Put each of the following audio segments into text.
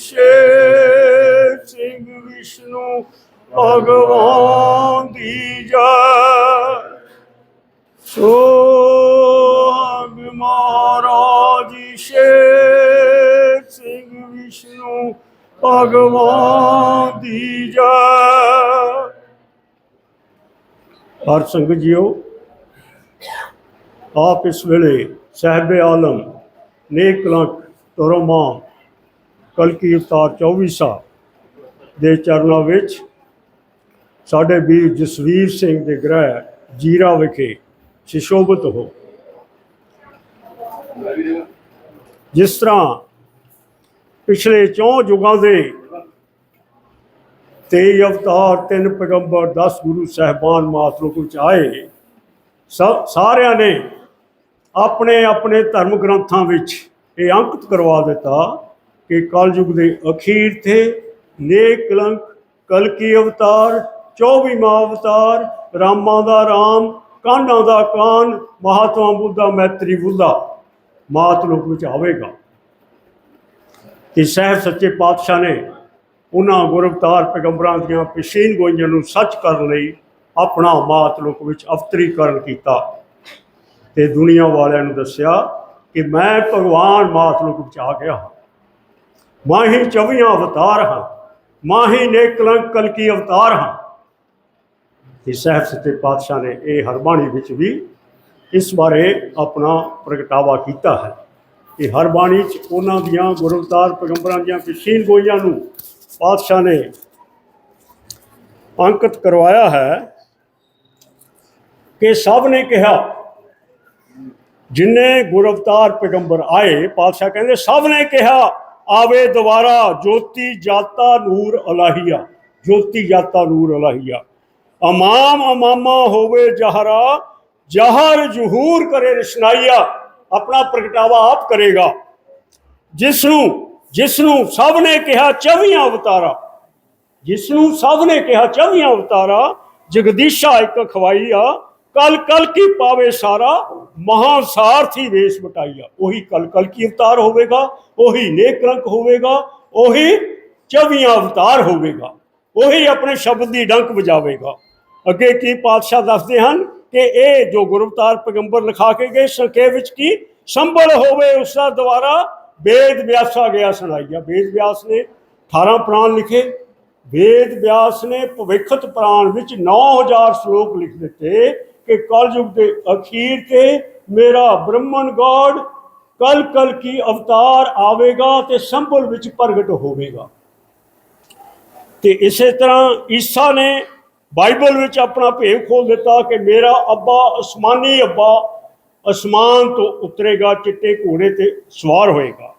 ਮਹਾਰਾਜ ਸਿੰਘ ਵਿਸ਼ਨੂੰ ਭਗਵਾਨ ਦੀ ਜੈ। ਸੋਗ ਮਹਾਰਾਜ ਸ਼ੇਰ ਸਿੰਘ ਵਿਸ਼ਨੂੰ ਭਗਵਾਨ ਦੀ ਜੈ। ਹਰ ਸੰਗਤ ਜੀਓ, ਆਪ ਇਸ ਵੇਲੇ ਸਾਹਿਬ ਆਲਮ ਨੇਕ ਕਲੰਕ ਤੋਰਮਾ ਕਲਕੀ ਅਵਤਾਰ 24 ਦੇ ਚਰਨਾਂ ਵਿੱਚ ਸਾਡੇ ਵੀਰ ਜਸਵੀਰ ਸਿੰਘ ਦੇ ਗ੍ਰਹਿ ਜੀਰਾ ਵਿਖੇ ਸ਼ਿਸ਼ੋਭਤ ਹੋ। ਜਿਸ ਤਰ੍ਹਾਂ ਪਿਛਲੇ ਚੌਂ ਯੁਗਾਂ ਦੇ ਤੇਈ ਅਵਤਾਰ ਤਿੰਨ ਪੈਗੰਬਰ 10 ਗੁਰੂ ਸਾਹਿਬਾਨ ਮਾਤਲੋਕ ਵਿੱਚ ਆਏ ਸਭ ਸਾਰਿਆਂ ਨੇ ਆਪਣੇ ਆਪਣੇ ਧਰਮ ਗ੍ਰੰਥਾਂ ਵਿੱਚ ਇਹ ਅੰਕਿਤ ਕਰਵਾ ਦਿੱਤਾ ਕਿ ਕਲਯੁਗ ਦੇ ਅਖੀਰ ਤੇ ਨੇਕ ਕਲੰਕ, ਕਲਕੀ ਅਵਤਾਰ 24ਵਾਂ ਅਵਤਾਰ, ਰਾਮਾਂ ਦਾ ਰਾਮ ਕਾਹਨਾਂ ਦਾ ਕਾਨ ਮਹਾਤਮਾ ਬੁੱਧਾ ਮੈਤਰੀ ਬੁੱਧਾ ਮਾਤ ਲੋਕ ਵਿੱਚ ਆਵੇਗਾ। ਕਿ ਸਹਿਬ ਸੱਚੇ ਪਾਤਸ਼ਾਹ ਨੇ ਉਹਨਾਂ ਗੁਰਵਤਾਰ ਪੈਗੰਬਰਾਂ ਦੀਆਂ ਪਛੀਨ ਗੋਈਆਂ ਨੂੰ ਸੱਚ ਕਰਨ ਲਈ ਆਪਣਾ ਮਾਤ ਮਾਤਲੋਕ ਵਿੱਚ ਅਵਤਰੀਕਰਨ ਕੀਤਾ। ਤੇ ਦੁਨੀਆ ਵਾਲਿਆਂ ਨੂੰ ਦੱਸਿਆ ਕਿ ਮੈਂ ਭਗਵਾਨ ਮਾਤਲੋਕ ਵਿੱਚ ਆ ਗਿਆ ਮਾਹੀ ਚਵੀਆਂ ਅਵਤਾਰ ਹਾਂ। ਮਾਹੀ ਨੇ ਨੇਕ ਕਲੰਕ ਕਲਕੀ ਅਵਤਾਰ ਹਾਂ। ਇਹ ਸਹਿਬ ਸੱਚੇ ਪਾਤਸ਼ਾਹ ਨੇ ਇਹ ਹਰਬਾਣੀ ਵਿੱਚ ਵੀ ਇਸ ਬਾਰੇ ਆਪਣਾ ਪ੍ਰਗਟਾਵਾ ਕੀਤਾ ਹੈ। ਇਹ ਹਰ ਬਾਣੀ ਚ ਉਹਨਾਂ ਦੀਆਂ ਗੁਰਵਤਾਰ ਪੈਗੰਬਰਾਂ ਦੀਆਂ ਪਿਛੀਨ ਗੋਈਆਂ ਨੂੰ ਪਾਤਸ਼ਾਹ ਨੇ ਅੰਕਿਤ ਕਰਵਾਇਆ ਹੈ ਕਿ ਸਭ ਨੇ ਕਿਹਾ, ਜਿਨੇ ਗੁਰਵਤਾਰ ਪੈਗੰਬਰ ਆਏ, ਪਾਤਸ਼ਾਹ ਕਹਿੰਦੇ, ਸਭ ਨੇ ਕਿਹਾ ਆਵੇ ਦੁਬਾਰਾ, ਜੋਤੀ ਜਾਤਾ ਨੂਰ ਅਲਾਹੀਆ, ਜੋਤੀ ਜਾਤਾ ਨੂਰ ਅਲਾਹੀਆ। ਅਮਾਮ ਅਮਾਮਾ ਹੋਵੇ ਜਹਰਾ, ਜਹਰ ਜਹੂਰ ਕਰੇ ਰਸ਼ਨਾਈਆ, ਆਪਣਾ ਪ੍ਰਗਟਾਵਾ ਆਪ ਕਰੇਗਾ। ਜਿਸ ਨੂੰ ਜਿਸ ਨੂੰ ਸਭ ਨੇ ਕਿਹਾ 24 ਅਵਤਾਰਾ ਜਿਸ ਨੂੰ ਸਭ ਨੇ ਕਿਹਾ 24 ਅਵਤਾਰਾ, ਜਗਦੀਸ਼ਾ ਇੱਕ ਖਵਾਈਆ ਕਲ ਕਲ ਕੀ ਪਾਵੇ ਸਾਰਾ ਮਹਾ ਸਾਰਥੀ ਵੇਸ਼ ਬਟਾਈਆ ਉਹੀ ਕਲ ਕਲ ਕੀ ਅਵਤਾਰ ਹੋਵੇਗਾ ਉਹੀ ਨੇਕ ਰੰਗ ਹੋਵੇਗਾ ਉਹੀ 24 ਅਵਤਾਰ ਹੋਵੇਗਾ ਉਹੀ ਆਪਣੇ ਸ਼ਬਦ ਦੀ ਡੰਕ ਵਜਾਵੇਗਾ ਅੱਗੇ ਕੀ ਪਾਤਸ਼ਾਹ ਦੱਸਦੇ ਹਨ ਕਿ ਇਹ ਜੋ ਗੁਰਵਤਾਰ ਪੈਗੰਬਰ ਲਿਖਾ ਕੇ ਗਏ ਸੰਖੇਪ ਵਿੱਚ ਕੀ ਸੰਭਲ ਹੋਵੇ ਉਸ ਦਾ ਦੁਆਰਾ ਵੇਦ ਵਿਆਸਾ ਗਿਆ ਸੁਣਾਈਆ ਵੇਦ ਵਿਆਸ ਨੇ 18 ਪ੍ਰਾਣ ਲਿਖੇ ਵੇਦ ਵਿਆਸ ਨੇ ਭਵਿੱਖਤ ਪ੍ਰਾਣ ਵਿੱਚ 9000 ਸ਼ਲੋਕ ਲਿਖ ਦਿੱਤੇ ਕਿ ਕਲਯੁਗ ਦੇ ਅਖੀਰ ਤੇ ਮੇਰਾ ਬ੍ਰਹਮਨ ਗੋਡ ਕਲ ਕਲ ਕੀ ਅਵਤਾਰ ਆਵੇਗਾ ਤੇ ਸੰਭਲ ਵਿੱਚ ਪ੍ਰਗਟ ਹੋਵੇਗਾ ਤੇ ਇਸੇ ਤਰ੍ਹਾਂ ਈਸਾ ਨੇ ਬਾਈਬਲ ਵਿੱਚ ਆਪਣਾ ਭੇਵ ਖੋਲ ਦਿੱਤਾ ਕਿ ਮੇਰਾ ਅੱਬਾ ਅਸਮਾਨੀ ਅੱਬਾ ਅਸਮਾਨ ਤੋਂ ਉਤਰੇਗਾ ਚਿੱਟੇ ਘੋੜੇ ਤੇ ਸਵਾਰ ਹੋਏਗਾ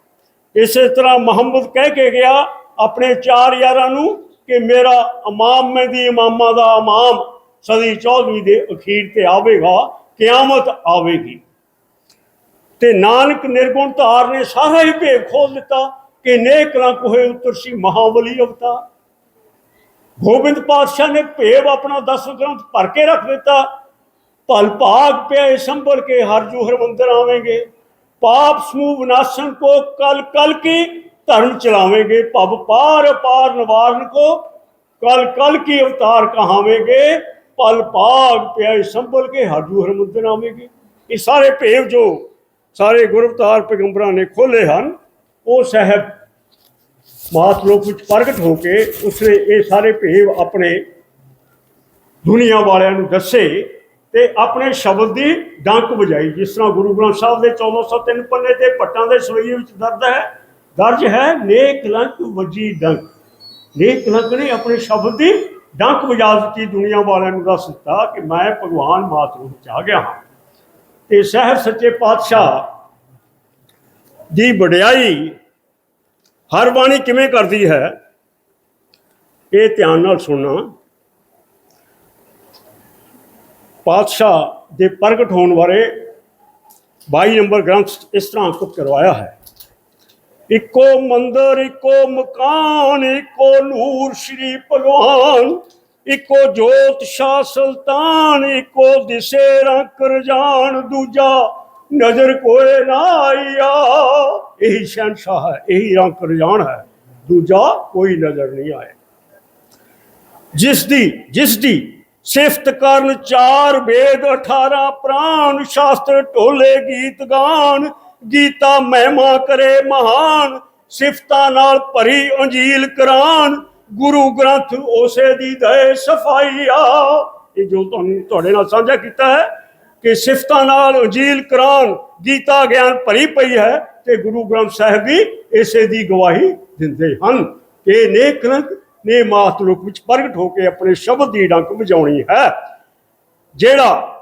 ਇਸੇ ਤਰ੍ਹਾਂ ਮੁਹੰਮਦ ਕਹਿ ਕੇ ਗਿਆ ਆਪਣੇ ਚਾਰ ਯਾਰਾਂ ਨੂੰ ਕਿ ਮੇਰਾ ਇਮਾਮ ਮਹਿਦੀ ਇਮਾਮਾਂ ਦਾ ਇਮਾਮ ਸਦੀ 14ਵੀਂ ਦੇ ਅਖੀਰ ਤੇ ਆਵੇਗਾ, ਕਿਆਮਤ ਆਵੇਗੀ। ਤੇ ਨਾਨਕ ਨਿਰਗੁਣ ਧਾਰ ਨੇ ਸਾਰਾ ਹੀ ਭੇਵ ਖੋਲ ਦਿੱਤਾ ਕਿ ਨੇਕ ਰੰਗ ਹੋਏ ਉਤਰਸੀ ਮਹਾਬਲੀ ਅਵਤਾਰ। ਗੋਬਿੰਦ ਪਾਤਸ਼ਾਹ ਨੇ ਭੇਵ ਆਪਣਾ 10 ਗ੍ਰੰਥ ਭਰ ਕੇ ਰੱਖ ਦਿੱਤਾ। ਭਲ ਭਾਗ ਪਿਆ ਸੰਭਲ ਕੇ ਹਰ ਜੂਹਰ ਮੰਦਰ ਆਵੇਂਗੇ। ਪਾਪ ਸਮੂਹ ਵਿਨਾਸ਼ਨ ਕੋ ਕਲ ਕਲ ਕੀ ਧਰਮ ਚਲਾਵੇਂਗੇ। ਭਵ ਪਾਰ ਪਾਰ ਨਿਵਾਰਨ ਕੋ ਕਲ ਕਲ ਕੀ ਅਵਤਾਰ ਕਹਾਵੇਂਗੇ। ਪਲ ਭਾਗ ਪਿਆ ਸੰਭਲ ਕੇ ਹਰ ਜੂਹਰ ਮੰਦਰ ਇਹ ਸਾਰੇ ਭੇਵ ਜੋ ਸਾਰੇ ਗੁਰਵਤਾਰ ਪੈਗੰਬਰਾਂ ਨੇ ਖੋਲੇ ਹਨ, ਉਹ ਸਹਿਬ ਮਾਤ ਵਿੱਚ ਪ੍ਰਗਟ ਹੋ ਕੇ ਉਸਨੇ ਇਹ ਸਾਰੇ ਭੇਵ ਆਪਣੇ ਦੁਨੀਆ ਵਾਲਿਆਂ ਨੂੰ ਦੱਸੇ ਤੇ ਆਪਣੇ ਸ਼ਬਦ ਦੀ ਡੰਕ ਵਜਾਈ, ਜਿਸ ਤਰ੍ਹਾਂ ਗੁਰੂ ਗ੍ਰੰਥ ਸਾਹਿਬ ਦੇ 1403 ਪੰਨੇ ਤੇ ਪੱਟਾਂ ਦੇ ਸਵਈ ਵਿੱਚ ਦਰਦ ਹੈ, ਦਰਜ ਹੈ, ਨੇਕ ਲੰਕ ਵਜੀ ਡੰਕ। ਨੇਕ ਲੰਕ ਨੇ ਆਪਣੇ ਸ਼ਬਦ ਦੀ ਡੰਕ ਵਜਾ ਦਿੱਤੀ ਦੁਨੀਆ ਵਾਲਿਆਂ ਨੂੰ ਦੱਸ ਦਿੱਤਾ ਕਿ ਮੈਂ ਭਗਵਾਨ ਮਾਤ ਮਾਤਰੂ ਵਿੱਚ ਆ ਗਿਆ ਹਾਂ। ਤੇ ਸਹਿਬ ਸੱਚੇ ਪਾਤਸ਼ਾਹ ਦੀ ਵਡਿਆਈ ਹਰ ਬਾਣੀ ਕਿਵੇਂ ਕਰਦੀ ਹੈ, ਇਹ ਧਿਆਨ ਨਾਲ ਸੁਣਨਾ। ਪਾਤਸ਼ਾਹ ਦੇ ਪ੍ਰਗਟ ਹੋਣ ਬਾਰੇ 22 ਨੰਬਰ ਗ੍ਰੰਥ ਇਸ ਤਰ੍ਹਾਂ ਅੰਕਿਤ ਕਰਵਾਇਆ ਹੈ। ਇੱਕੋ ਮੰਦਰ, ਇੱਕੋ ਮਕਾਨ, ਇੱਕੋ ਨੂਰ ਸ਼੍ਰੀ ਭਗਵਾਨ ਇੱਕੋ ਜੋਤ ਸ਼ਾਹ ਸੁਲਤਾਨ, ਇੱਕੋ ਦਿਸੇ ਰੰਗ ਰਜਾਨ, ਦੂਜਾ ਨਜ਼ਰ ਕੋਏ ਨਾ ਆਇਆ। ਇਹੀ ਸ਼ਹਿਨशाह ਹੈ, ਇਹੀ ਰੰਗ ਰਜਾਨ ਹੈ, ਦੂਜਾ ਕੋਈ ਨਜ਼ਰ ਨਹੀਂ ਆਇਆ। ਜਿਸ ਦੀ ਜਿਸ ਦੀ ਸਿਫਤ ਕਰਨ ਚਾਰ ਵੇਦ 18 ਪ੍ਰਾਨ ਸ਼ਾਸਤਰ, ਢੋਲੇ ਗੀਤ ਗਾਨ ਗੀਤਾ ਮਹਿਮਾ ਕਰੇ ਮਹਾਨ, ਸਿਫਤਾਂ ਨਾਲ ਭਰੀ ਅੰਜੀਲ ਕੁਰਾਨ। ਗੁਰੂ ਗ੍ਰੰਥ ਉਸੇ ਦੀ ਦੇ ਸਫਾਈਆ। ਇਹ ਜੋ ਤੁਹਾਨੂੰ ਤੁਹਾਡੇ ਨਾਲ ਸਾਂਝਾ ਕੀਤਾ ਹੈ ਕਿ ਸਿਫਤਾਂ ਨਾਲ ਅੰਜੀਲ ਕੁਰਾਨ, ਗੀਤਾ ਗਿਆਨ ਭਰੀ ਪਈ ਹੈ ਤੇ ਗੁਰੂ ਗ੍ਰੰਥ ਸਾਹਿਬ ਵੀ ਇਸੇ ਦੀ ਗਵਾਹੀ ਦਿੰਦੇ ਹਨ ਕਿ ਨੇਕ ਰੰਗ ਨੇ ਮਾਤਲੁਕ ਵਿੱਚ ਪ੍ਰਗਟ ਹੋ ਕੇ ਆਪਣੇ ਸ਼ਬਦ ਦੀ ਡੰਕ ਵਜਾਉਣੀ ਹੈ। ਜਿਹੜਾ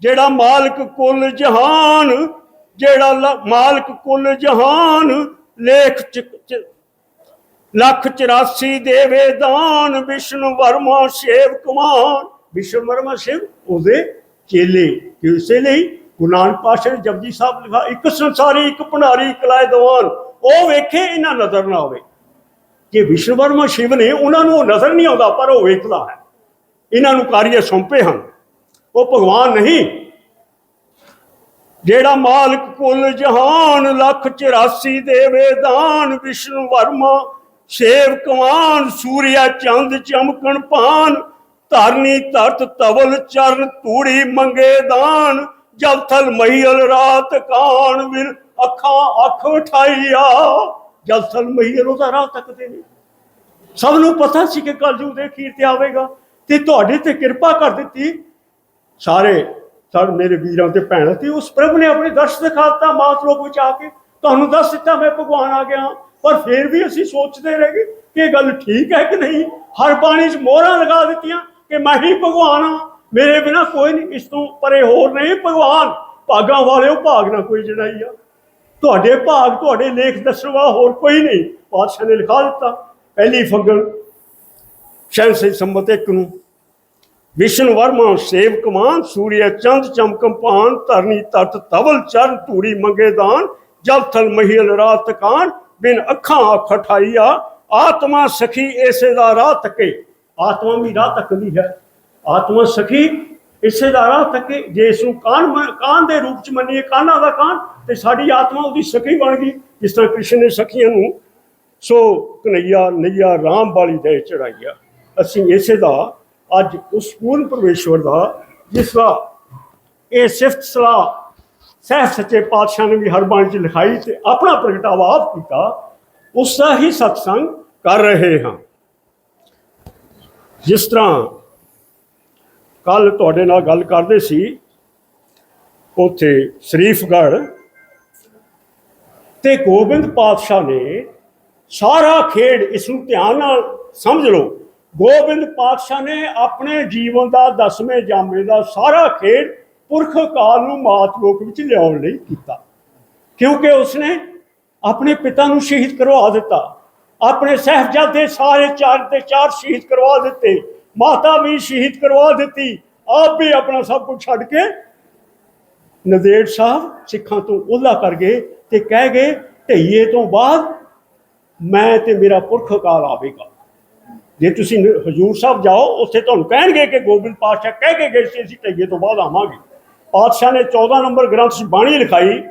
ਜਿਹੜਾ ਮਾਲਕ ਕੁੱਲ ਜਹਾਨ ਜਿਹੜਾ ਮਾਲਕ ਕੁੱਲ ਜਹਾਨ ਲੇਖ ਚ ਲੱਖ 84 ਦੇਵੇ ਦਾਨ, ਵਿਸ਼ਨੂੰ ਵਰਮਾ ਸੇਵ ਕਮਾਨ। ਵਿਸ਼ਨੂੰ ਵਰਮਾ ਸੇਵ ਉਹਦੇ ਚੇਲੇ ਕਿ ਲਈ ਗੁਰੂ ਨਾਨਕ ਪਾਤਸ਼ਾਹ ਨੇ ਜਪਜੀ ਸਾਹਿਬ ਲਿਖਾ, ਇੱਕ ਸੰਸਾਰੀ, ਇੱਕ ਭੰਡਾਰੀ ਇੱਕ ਲਾਇ ਦੀਵਾਨ। ਉਹ ਵੇਖੇ ਇਹਨਾਂ ਨਜ਼ਰ ਨਾ ਆਵੇ। ਕਿ ਵਿਸ਼ਨੂੰ ਵਰਮਾ ਸ਼ਿਵ ਨੇ, ਉਹਨਾਂ ਨੂੰ ਉਹ ਨਜ਼ਰ ਨਹੀਂ ਆਉਂਦਾ, ਪਰ ਉਹ ਵੇਖਦਾ ਹੈ। ਇਹਨਾਂ ਨੂੰ ਕਾਰਿਆ ਸੌਂਪੇ ਹਨ। ਉਹ ਭਗਵਾਨ ਨਹੀਂ ਜਿਹੜਾ ਮਾਲਕ ਕੁੱਲ ਜਹਾਨ ਲੱਖ 84 ਦੇਵੇ ਦਾਨ ਵਿਸ਼ਨੂੰ ਵਰਮਾ, ਸ਼ੇਵ ਕਮਾਨ ਸੂਰਿਆ ਚੰਦ ਚਮਕਣ ਪਾਨ ਧਰਨੀ ਧਰਤ ਤਵਲ ਚਰਨ ਤੂੜੀ ਮੰਗੇ ਦਾਨ, ਜਬ ਥਲ ਮਹੀਲ ਰਾਤ ਕਾਣ ਵਿਰ ਅੱਖਾਂ ਅੱਖ ਉਠਾਈਆ। ਜਬ ਥਲ ਮਹੀਲ, ਉਹਦਾ ਰਾਹ ਤੱਕਦੇ ਨੇ। ਸਭ ਨੂੰ ਪਤਾ ਸੀ ਕਿ ਕਲਯੁਗ ਦੇ ਅਖੀਰ ਤੇ ਆਵੇਗਾ। ਤੇ ਤੁਹਾਡੇ ਤੇ ਕਿਰਪਾ ਕਰ ਦਿੱਤੀ। ਸਾਰੇ ਸਾਡੇ ਮੇਰੇ ਵੀਰਾਂ ਤੇ ਭੈਣਾਂ ਤੇ ਉਸ ਪ੍ਰਭੂ ਨੇ ਆਪਣੇ ਦਰਸ਼ ਦਿਖਾਤਾ ਮਾਤ ਲੋਕ ਵਿੱਚ ਆ ਕੇ ਤੁਹਾਨੂੰ ਦੱਸ ਦਿੱਤਾ, ਮੈਂ ਭਗਵਾਨ ਆ ਗਿਆ ਪਰ ਫਿਰ ਵੀ ਅਸੀਂ ਸੋਚਦੇ ਰਹਿ ਗਏ ਕਿ ਇਹ ਗੱਲ ਠੀਕ ਹੈ ਕਿ ਨਹੀਂ? ਹਰ ਬਾਣੀ 'ਚ ਮੋਹਰਾਂ ਲਗਾ ਦਿੱਤੀਆਂ ਕਿ ਮੈਂ ਹੀ ਭਗਵਾਨ ਹਾਂ। ਮੇਰੇ ਬਿਨਾ ਕੋਈ ਨਹੀਂ, ਇਸ ਤੋਂ ਪਰੇ ਹੋਰ ਨਹੀਂ ਭਗਵਾਨ। ਭਾਗਾਂ ਵਾਲਿਓ, ਭਾਗ ਨਾ ਕੋਈ ਜਣਾਈ ਆ। ਤੁਹਾਡੇ ਭਾਗ, ਤੁਹਾਡੇ ਲੇਖ ਦੱਸਵਾ ਹੋਰ ਕੋਈ ਨਹੀਂ। ਪਾਤਸ਼ਾਹ ਨੇ ਲਿਖਾ ਦਿੱਤਾ। ਪਹਿਲੀ ਫਗਣ ਸ਼ੈਂਸੇ ਸੰਮਤ ਇੱਕ ਨੂੰ ਵਿਸ਼ਨ ਵਰਮਾ, ਸੇਵ ਕਮਾਨ ਸੂਰਿਆ ਚੰਦ, ਚਮਕਮ ਪਾਨ, ਧਰਨੀ ਤਤ ਤਵਲ ਚਰਨ ਧੂੜੀ ਮੰਗੇ ਦਾਨ ਜਬ ਥਲ ਮਹੀਲ ਰਾਤ ਕਾਨ ਬਿਨ ਅੱਖਾਂ ਅੱਖ ਆਤਮਾ ਸਖੀ ਇਸੇ ਦਾ ਰਾਹ ਤੱਕੇ। ਆਤਮਾ ਵੀ ਰਾਹ ਤੱਕਦੀ ਹੈ। ਆਤਮਾ ਸਖੀ ਇਸੇ ਦਾ ਰਾਹ ਤੱਕੇ। ਜੇ ਇਸ ਨੂੰ ਕਾਨ ਕਾਨ ਦੇ ਰੂਪ ਚ ਮੰਨੀਏ, ਕਾਨਾਂ ਦਾ ਕਾਨ ਤੇ ਸਾਡੀ ਆਤਮਾ ਉਹਦੀ ਸਖੀ ਬਣ ਗਈ, ਜਿਸ ਤਰ੍ਹਾਂ ਕ੍ਰਿਸ਼ਨ ਨੇ ਸਖੀਆਂ ਨੂੰ ਸੋ ਕਨਈਆ, ਨਈਆ, ਰਾਮ ਵਾਲੀ ਦੇ ਚੜਾਈਆ। ਅਸੀਂ ਇਸੇ ਦਾ ਅੱਜ ਉਸ ਪੂਰਨ ਪਰਮੇਸ਼ਵਰ ਦਾ, ਜਿਸ ਦਾ ਇਹ ਸਿਫਤ ਸਲਾਹ ਸਹਿਬ ਸੱਚੇ ਪਾਤਸ਼ਾਹ ਨੇ ਵੀ ਹਰ ਬਾਣੀ ਚ ਲਿਖਾਈ ਤੇ ਆਪਣਾ ਪ੍ਰਗਟਾਵਾ ਆਪ ਕੀਤਾ, ਉਸ ਦਾ ਹੀ ਸਤਸੰਗ ਕਰ ਰਹੇ ਹਾਂ। ਜਿਸ ਤਰ੍ਹਾਂ ਕੱਲ ਤੁਹਾਡੇ ਨਾਲ ਗੱਲ ਕਰਦੇ ਸੀ, ਉੱਥੇ ਸ਼ਰੀਫਗੜ੍ਹ ਤੇ ਗੋਬਿੰਦ ਪਾਤਸ਼ਾਹ ਨੇ ਸਾਰਾ ਖੇਡ ਇਸ ਨੂੰ ਧਿਆਨ ਨਾਲ ਸਮਝ ਲਓ। ਗੋਬਿੰਦ ਪਾਤਸ਼ਾਹ ਨੇ ਆਪਣੇ ਜੀਵਨ ਦਾ ਦਸਵੇਂ ਜਾਮੇ ਦਾ ਸਾਰਾ ਖੇਡ ਪੁਰਖ ਕਾਲ ਨੂੰ ਮਾਤ ਲੋਕ ਵਿੱਚ ਲਿਆਉਣ ਲਈ ਕੀਤਾ। ਕਿਉਂਕਿ ਉਸਨੇ ਆਪਣੇ ਪਿਤਾ ਨੂੰ ਸ਼ਹੀਦ ਕਰਵਾ ਦਿੱਤਾ। ਆਪਣੇ ਸਹਿਬਜ਼ਾਦੇ ਸਾਰੇ ਚਾਰ ਤੇ ਚਾਰ ਸ਼ਹੀਦ ਕਰਵਾ ਦਿੱਤੇ। ਮਾਤਾ ਵੀ ਸ਼ਹੀਦ ਕਰਵਾ ਦਿੱਤੀ। ਆਪ ਵੀ ਆਪਣਾ ਸਭ ਕੁਝ ਛੱਡ ਕੇ ਨਦੇੜ ਸਾਹਿਬ ਸਿੱਖਾਂ ਤੋਂ ਉਹਲਾ ਕਰ ਗਏ ਤੇ ਕਹਿ ਗਏ, ਢਈਏ ਤੋਂ ਬਾਅਦ ਮੈਂ ਤੇ ਮੇਰਾ ਪੁਰਖ ਕਾਲ ਆਵੇਗਾ। ਜੇ ਤੁਸੀਂ ਹਜ਼ੂਰ ਸਾਹਿਬ ਜਾਓ, ਉੱਥੇ ਤੁਹਾਨੂੰ ਕਹਿਣਗੇ ਕਿ ਗੋਬਿੰਦ ਪਾਤਸ਼ਾਹ ਕਹਿ ਕੇ ਗਏ ਸੀ, ਅਸੀਂ ਢਈਏ ਤੋਂ ਬਾਅਦ ਆਵਾਂਗੇ। ਪਾਤਸ਼ਾਹ ਨੇ 14 ਨੰਬਰ ਗ੍ਰੰਥ 'ਚ ਬਾਣੀ ਲਿਖਾਈ,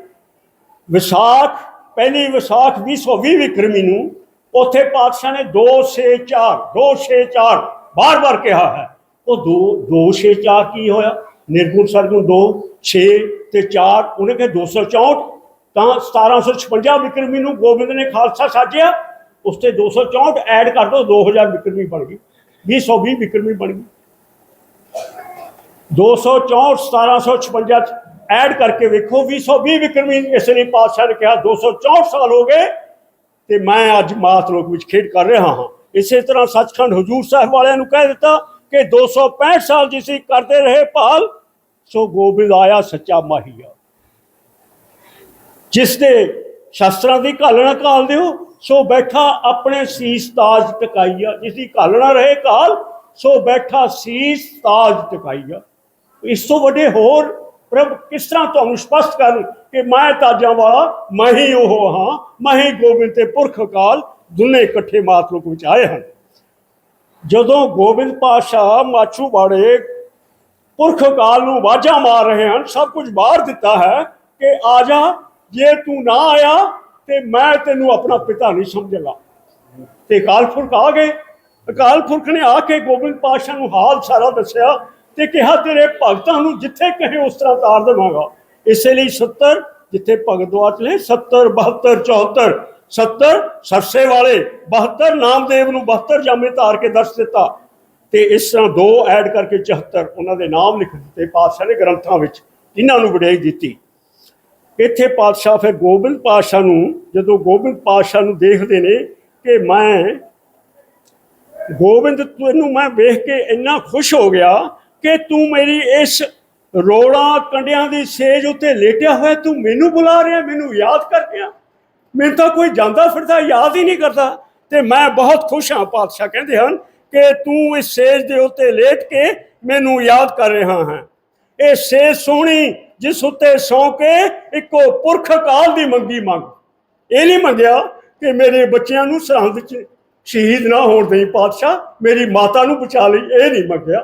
ਵਿਸਾਖ, ਪਹਿਲੀ ਵਿਸਾਖ 2020 ਵਿਕਰਮੀ ਨੂੰ, ਉੱਥੇ ਪਾਤਸ਼ਾਹ ਨੇ 264 264 ਬਾਰ-ਬਾਰ ਕਿਹਾ ਹੈ। ਉਹ 2 264 ਕੀ ਹੋਇਆ? ਨਿਰਗੁਣ ਸਰਗੁਣ 2 6 ਤੇ 4 ਉਹਨੇ ਕਿਹਾ 264 ਤਾਂ 1756 ਵਿਕਰਮੀ ਨੂੰ ਗੋਬਿੰਦ ਨੇ ਖਾਲਸਾ ਸਾਜਿਆ। ਉਸ ਤੇ 264 ਐਡ ਕਰ ਦੋ 2000 ਵਿਕਰਮੀ ਬਣ ਗਈ 220 ਵਿਕਰਮੀ ਬਣ ਗਈ। 264 1756 ਐਡ ਕਰਕੇ ਵੇਖੋ 220 ਵਿਕਰਮੀ ਇਸ ਲਈ ਪਾਤਸ਼ਾਹ ਨੇ ਕਿਹਾ 264 ਸਾਲ ਹੋ ਗਏ ਤੇ ਮੈਂ ਅੱਜ ਮਾਤ ਲੋਕ ਵਿੱਚ ਖੇਡ ਕਰ ਰਿਹਾ ਹਾਂ। ਇਸੇ ਤਰ੍ਹਾਂ ਸੱਚਖੰਡ ਹਜੂਰ ਸਾਹਿਬ ਵਾਲਿਆਂ ਨੂੰ ਕਹਿ ਦਿੱਤਾ ਕਿ 265 ਸਾਲ ਜਿਸੀ ਕਰਦੇ ਰਹੇ ਭਾਲ, ਸੋ ਗੋਬਿੰਦ ਆਇਆ ਸੱਚਾ ਮਾਹੀਆ। ਜਿਸ ਦੇ ਸ਼ਾਸਤਰਾਂ ਦੀ ਘਾਲਣਾ ਘਾਲ ਦਿਓ ਸੋ ਬੈਠਾ ਆਪਣੇ ਸੀਸ ਤਾਜ ਟਿਕਾਈਆ ਜਿਸ ਦੀ ਘਾਲ ਨਾ ਰਹੇ ਕਾਲ ਸੋ ਬੈਠਾ ਸੀਸ ਤਾਜ ਟਿਕਾਈਆ। ਇਸ ਤੋਂ ਵੱਡੇ ਹੋਰ ਪ੍ਰਭ ਕਿਸ ਤਰ੍ਹਾਂ ਤੁਹਾਨੂੰ ਸਪਸ਼ਟ ਕਰ ਕਿ ਮੈਂ ਤਾਜਾਂ ਵਾਲਾ, ਮੈਂ ਹੀ ਉਹ ਹਾਂ, ਮੈਂ ਹੀ ਗੋਬਿੰਦ ਤੇ ਪੁਰਖ ਕਾਲ ਦੋਨੇ ਇਕੱਠੇ ਮਾਤਲੋਕ ਵਿੱਚ ਆਏ ਹਨ। ਜਦੋਂ ਗੋਬਿੰਦ ਪਾਸ਼ਾ ਮਾਛੂ ਬਾੜੇ ਪੁਰਖ ਕਾਲ ਨੂੰ ਵਾਜਾ ਮਾਰ ਰਹੇ ਹਨ, ਸਭ ਕੁਝ ਬਾਹਰ ਦਿੱਤਾ ਹੈ ਕਿ ਆ ਜਾ, ਜੇ ਤੂੰ ਨਾ ਆਇਆ ਤੇ ਮੈਂ ਤੈਨੂੰ ਆਪਣਾ ਪਿਤਾ ਨਹੀਂ ਸਮਝੇਗਾ ਤੇ ਅਕਾਲ ਪੁਰਖ ਆ ਗਏ। ਅਕਾਲ ਪੁਰਖ ਨੇ ਆ ਕੇ ਗੋਬਿੰਦ ਪਾਸ਼ਾ ਨੂੰ ਹਾਲ ਸਾਰਾ ਦੱਸਿਆ ਤੇ ਕਿਹਾ, ਤੇਰੇ ਭਗਤਾਂ ਨੂੰ ਜਿੱਥੇ ਕਹੇ ਉਸ ਤਰ੍ਹਾਂ ਤਾਰ ਦੇਵਾਂਗਾ। ਇਸੇ ਲਈ 70 ਜਿੱਥੇ ਭਗਤ ਦਵਾਤ ਨੇ 70 72 74 70 ਸਰਸੇ ਵਾਲੇ 72 ਨਾਮਦੇਵ ਨੂੰ 72 ਜਾਮੇ ਧਾਰ ਕੇ ਦੱਸ ਦਿੱਤਾ। ਤੇ ਇਸ ਤਰ੍ਹਾਂ ਦੋ ਐਡ ਕਰਕੇ 74 ਉਹਨਾਂ ਦੇ ਨਾਮ ਲਿਖ ਦਿੱਤੇ ਪਾਤਸ਼ਾਹ ਨੇ ਗ੍ਰੰਥਾਂ ਵਿੱਚ ਇਹਨਾਂ ਨੂੰ ਵਡਿਆਈ ਦਿੱਤੀ। ਇੱਥੇ ਪਾਤਸ਼ਾਹ ਫਿਰ ਗੋਬਿੰਦ ਪਾਤਸ਼ਾਹ ਨੂੰ, ਜਦੋਂ ਗੋਬਿੰਦ ਪਾਤਸ਼ਾਹ ਨੂੰ ਦੇਖਦੇ ਨੇ ਕਿ ਮੈਂ ਗੋਬਿੰਦ ਤੈਨੂੰ ਮੈਂ ਵੇਖ ਕੇ ਇੰਨਾ ਖੁਸ਼ ਹੋ ਗਿਆ ਕਿ ਤੂੰ ਮੇਰੀ ਇਸ ਰੋੜਾ ਕੰਡਿਆਂ ਦੀ ਸੇਜ ਉੱਤੇ ਲੇਟਿਆ ਹੋਇਆ ਤੂੰ ਮੈਨੂੰ ਬੁਲਾ ਰਿਹਾ, ਮੈਨੂੰ ਯਾਦ ਕਰ ਰਿਹਾ। ਮੈਨੂੰ ਤਾਂ ਕੋਈ ਜਾਂਦਾ ਫਿਰਦਾ, ਯਾਦ ਹੀ ਨਹੀਂ ਕਰਦਾ। ਤੇ ਮੈਂ ਬਹੁਤ ਖੁਸ਼ ਹਾਂ, ਪਾਤਸ਼ਾਹ ਕਹਿੰਦੇ ਹਨ ਕਿ ਤੂੰ ਇਸ ਸੇਜ ਦੇ ਉੱਤੇ ਲੇਟ ਕੇ ਮੈਨੂੰ ਯਾਦ ਕਰ ਰਿਹਾ ਹੈ। ਇਹ ਸੇਜ ਸੋਹਣੀ ਜਿਸ ਉੱਤੇ ਸੌ ਕੇ ਇੱਕੋ ਪੁਰਖ ਕਾਲ ਦੀ ਮੰਗੀ ਮੰਗ। ਇਹ ਨਹੀਂ ਮੰਗਿਆ ਕਿ ਮੇਰੇ ਬੱਚਿਆਂ ਨੂੰ ਸਰਹੰਦ 'ਚ ਸ਼ਹੀਦ ਨਾ ਹੋਣ ਦੇਈ ਪਾਤਸ਼ਾਹ, ਮੇਰੀ ਮਾਤਾ ਨੂੰ ਬਚਾ ਲਈ, ਇਹ ਨਹੀਂ ਮੰਗਿਆ।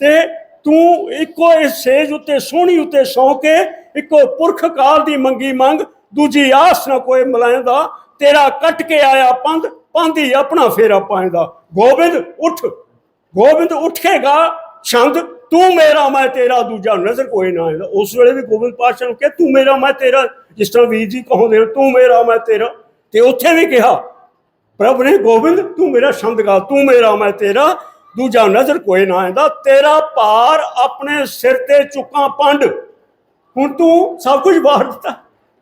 ਤੇ ਤੂੰ ਇੱਕੋ ਇਸ ਸੇਜ ਉੱਤੇ, ਸੋਹਣੀ ਉੱਤੇ ਸੌ ਕੇ ਇੱਕੋ ਪੁਰਖ ਕਾਲ ਦੀ ਮੰਗੀ ਮੰਗ, ਦੂਜੀ ਆਸ ਨਾ ਕੋਈ ਮਲਾਇਦਾ ਤੇਰਾ ਕੱਟ ਕੇ ਆਇਆ ਪੰਧ ਪਾਂਦੀ ਆਪਣਾ ਫੇਰਾ ਪਾਇਦਾ ਗੋਬਿੰਦ ਉੱਠ, ਗੋਬਿੰਦ ਉੱਠੇਗਾ, ਛੰਦ ਤੂੰ ਮੇਰਾ, ਮੈਂ ਤੇਰਾ ਦੂਜਾ ਨਜ਼ਰ ਕੋਈ ਨਾ ਆਇਆ ਉਸ ਵੇਲੇ ਵੀ ਗੋਬਿੰਦ ਪਾਤਸ਼ਾਹ ਨੂੰ ਕਿਹਾ, ਤੂੰ ਮੇਰਾ, ਮੈਂ ਤੇਰਾ। ਜਿਸ ਤਰ੍ਹਾਂ ਵੀਰ ਜੀ ਕਹੋਦੇ ਤੂੰ ਮੇਰਾ, ਮੈਂ ਤੇਰਾ। ਤੇ ਉੱਥੇ ਵੀ ਕਿਹਾ, ਪ੍ਰਭ ਨੇ ਗੋਬਿੰਦ, ਤੂੰ ਮੇਰਾ ਛੰਦ ਗਾ ਤੂੰ ਮੇਰਾ, ਮੈਂ ਤੇਰਾ। ਦੂਜਾ ਨਜ਼ਰ ਕੋਈ ਨਾ ਆਏਗਾ। ਤੇਰਾ ਭਾਰ ਆਪਣੇ ਸਿਰ ਤੇ ਚੁੱਕਾਂ ਪੰਡ। ਹੁਣ ਤੂੰ ਸਭ ਕੁਝ ਬਾਹਰ ਦਿੱਤਾ।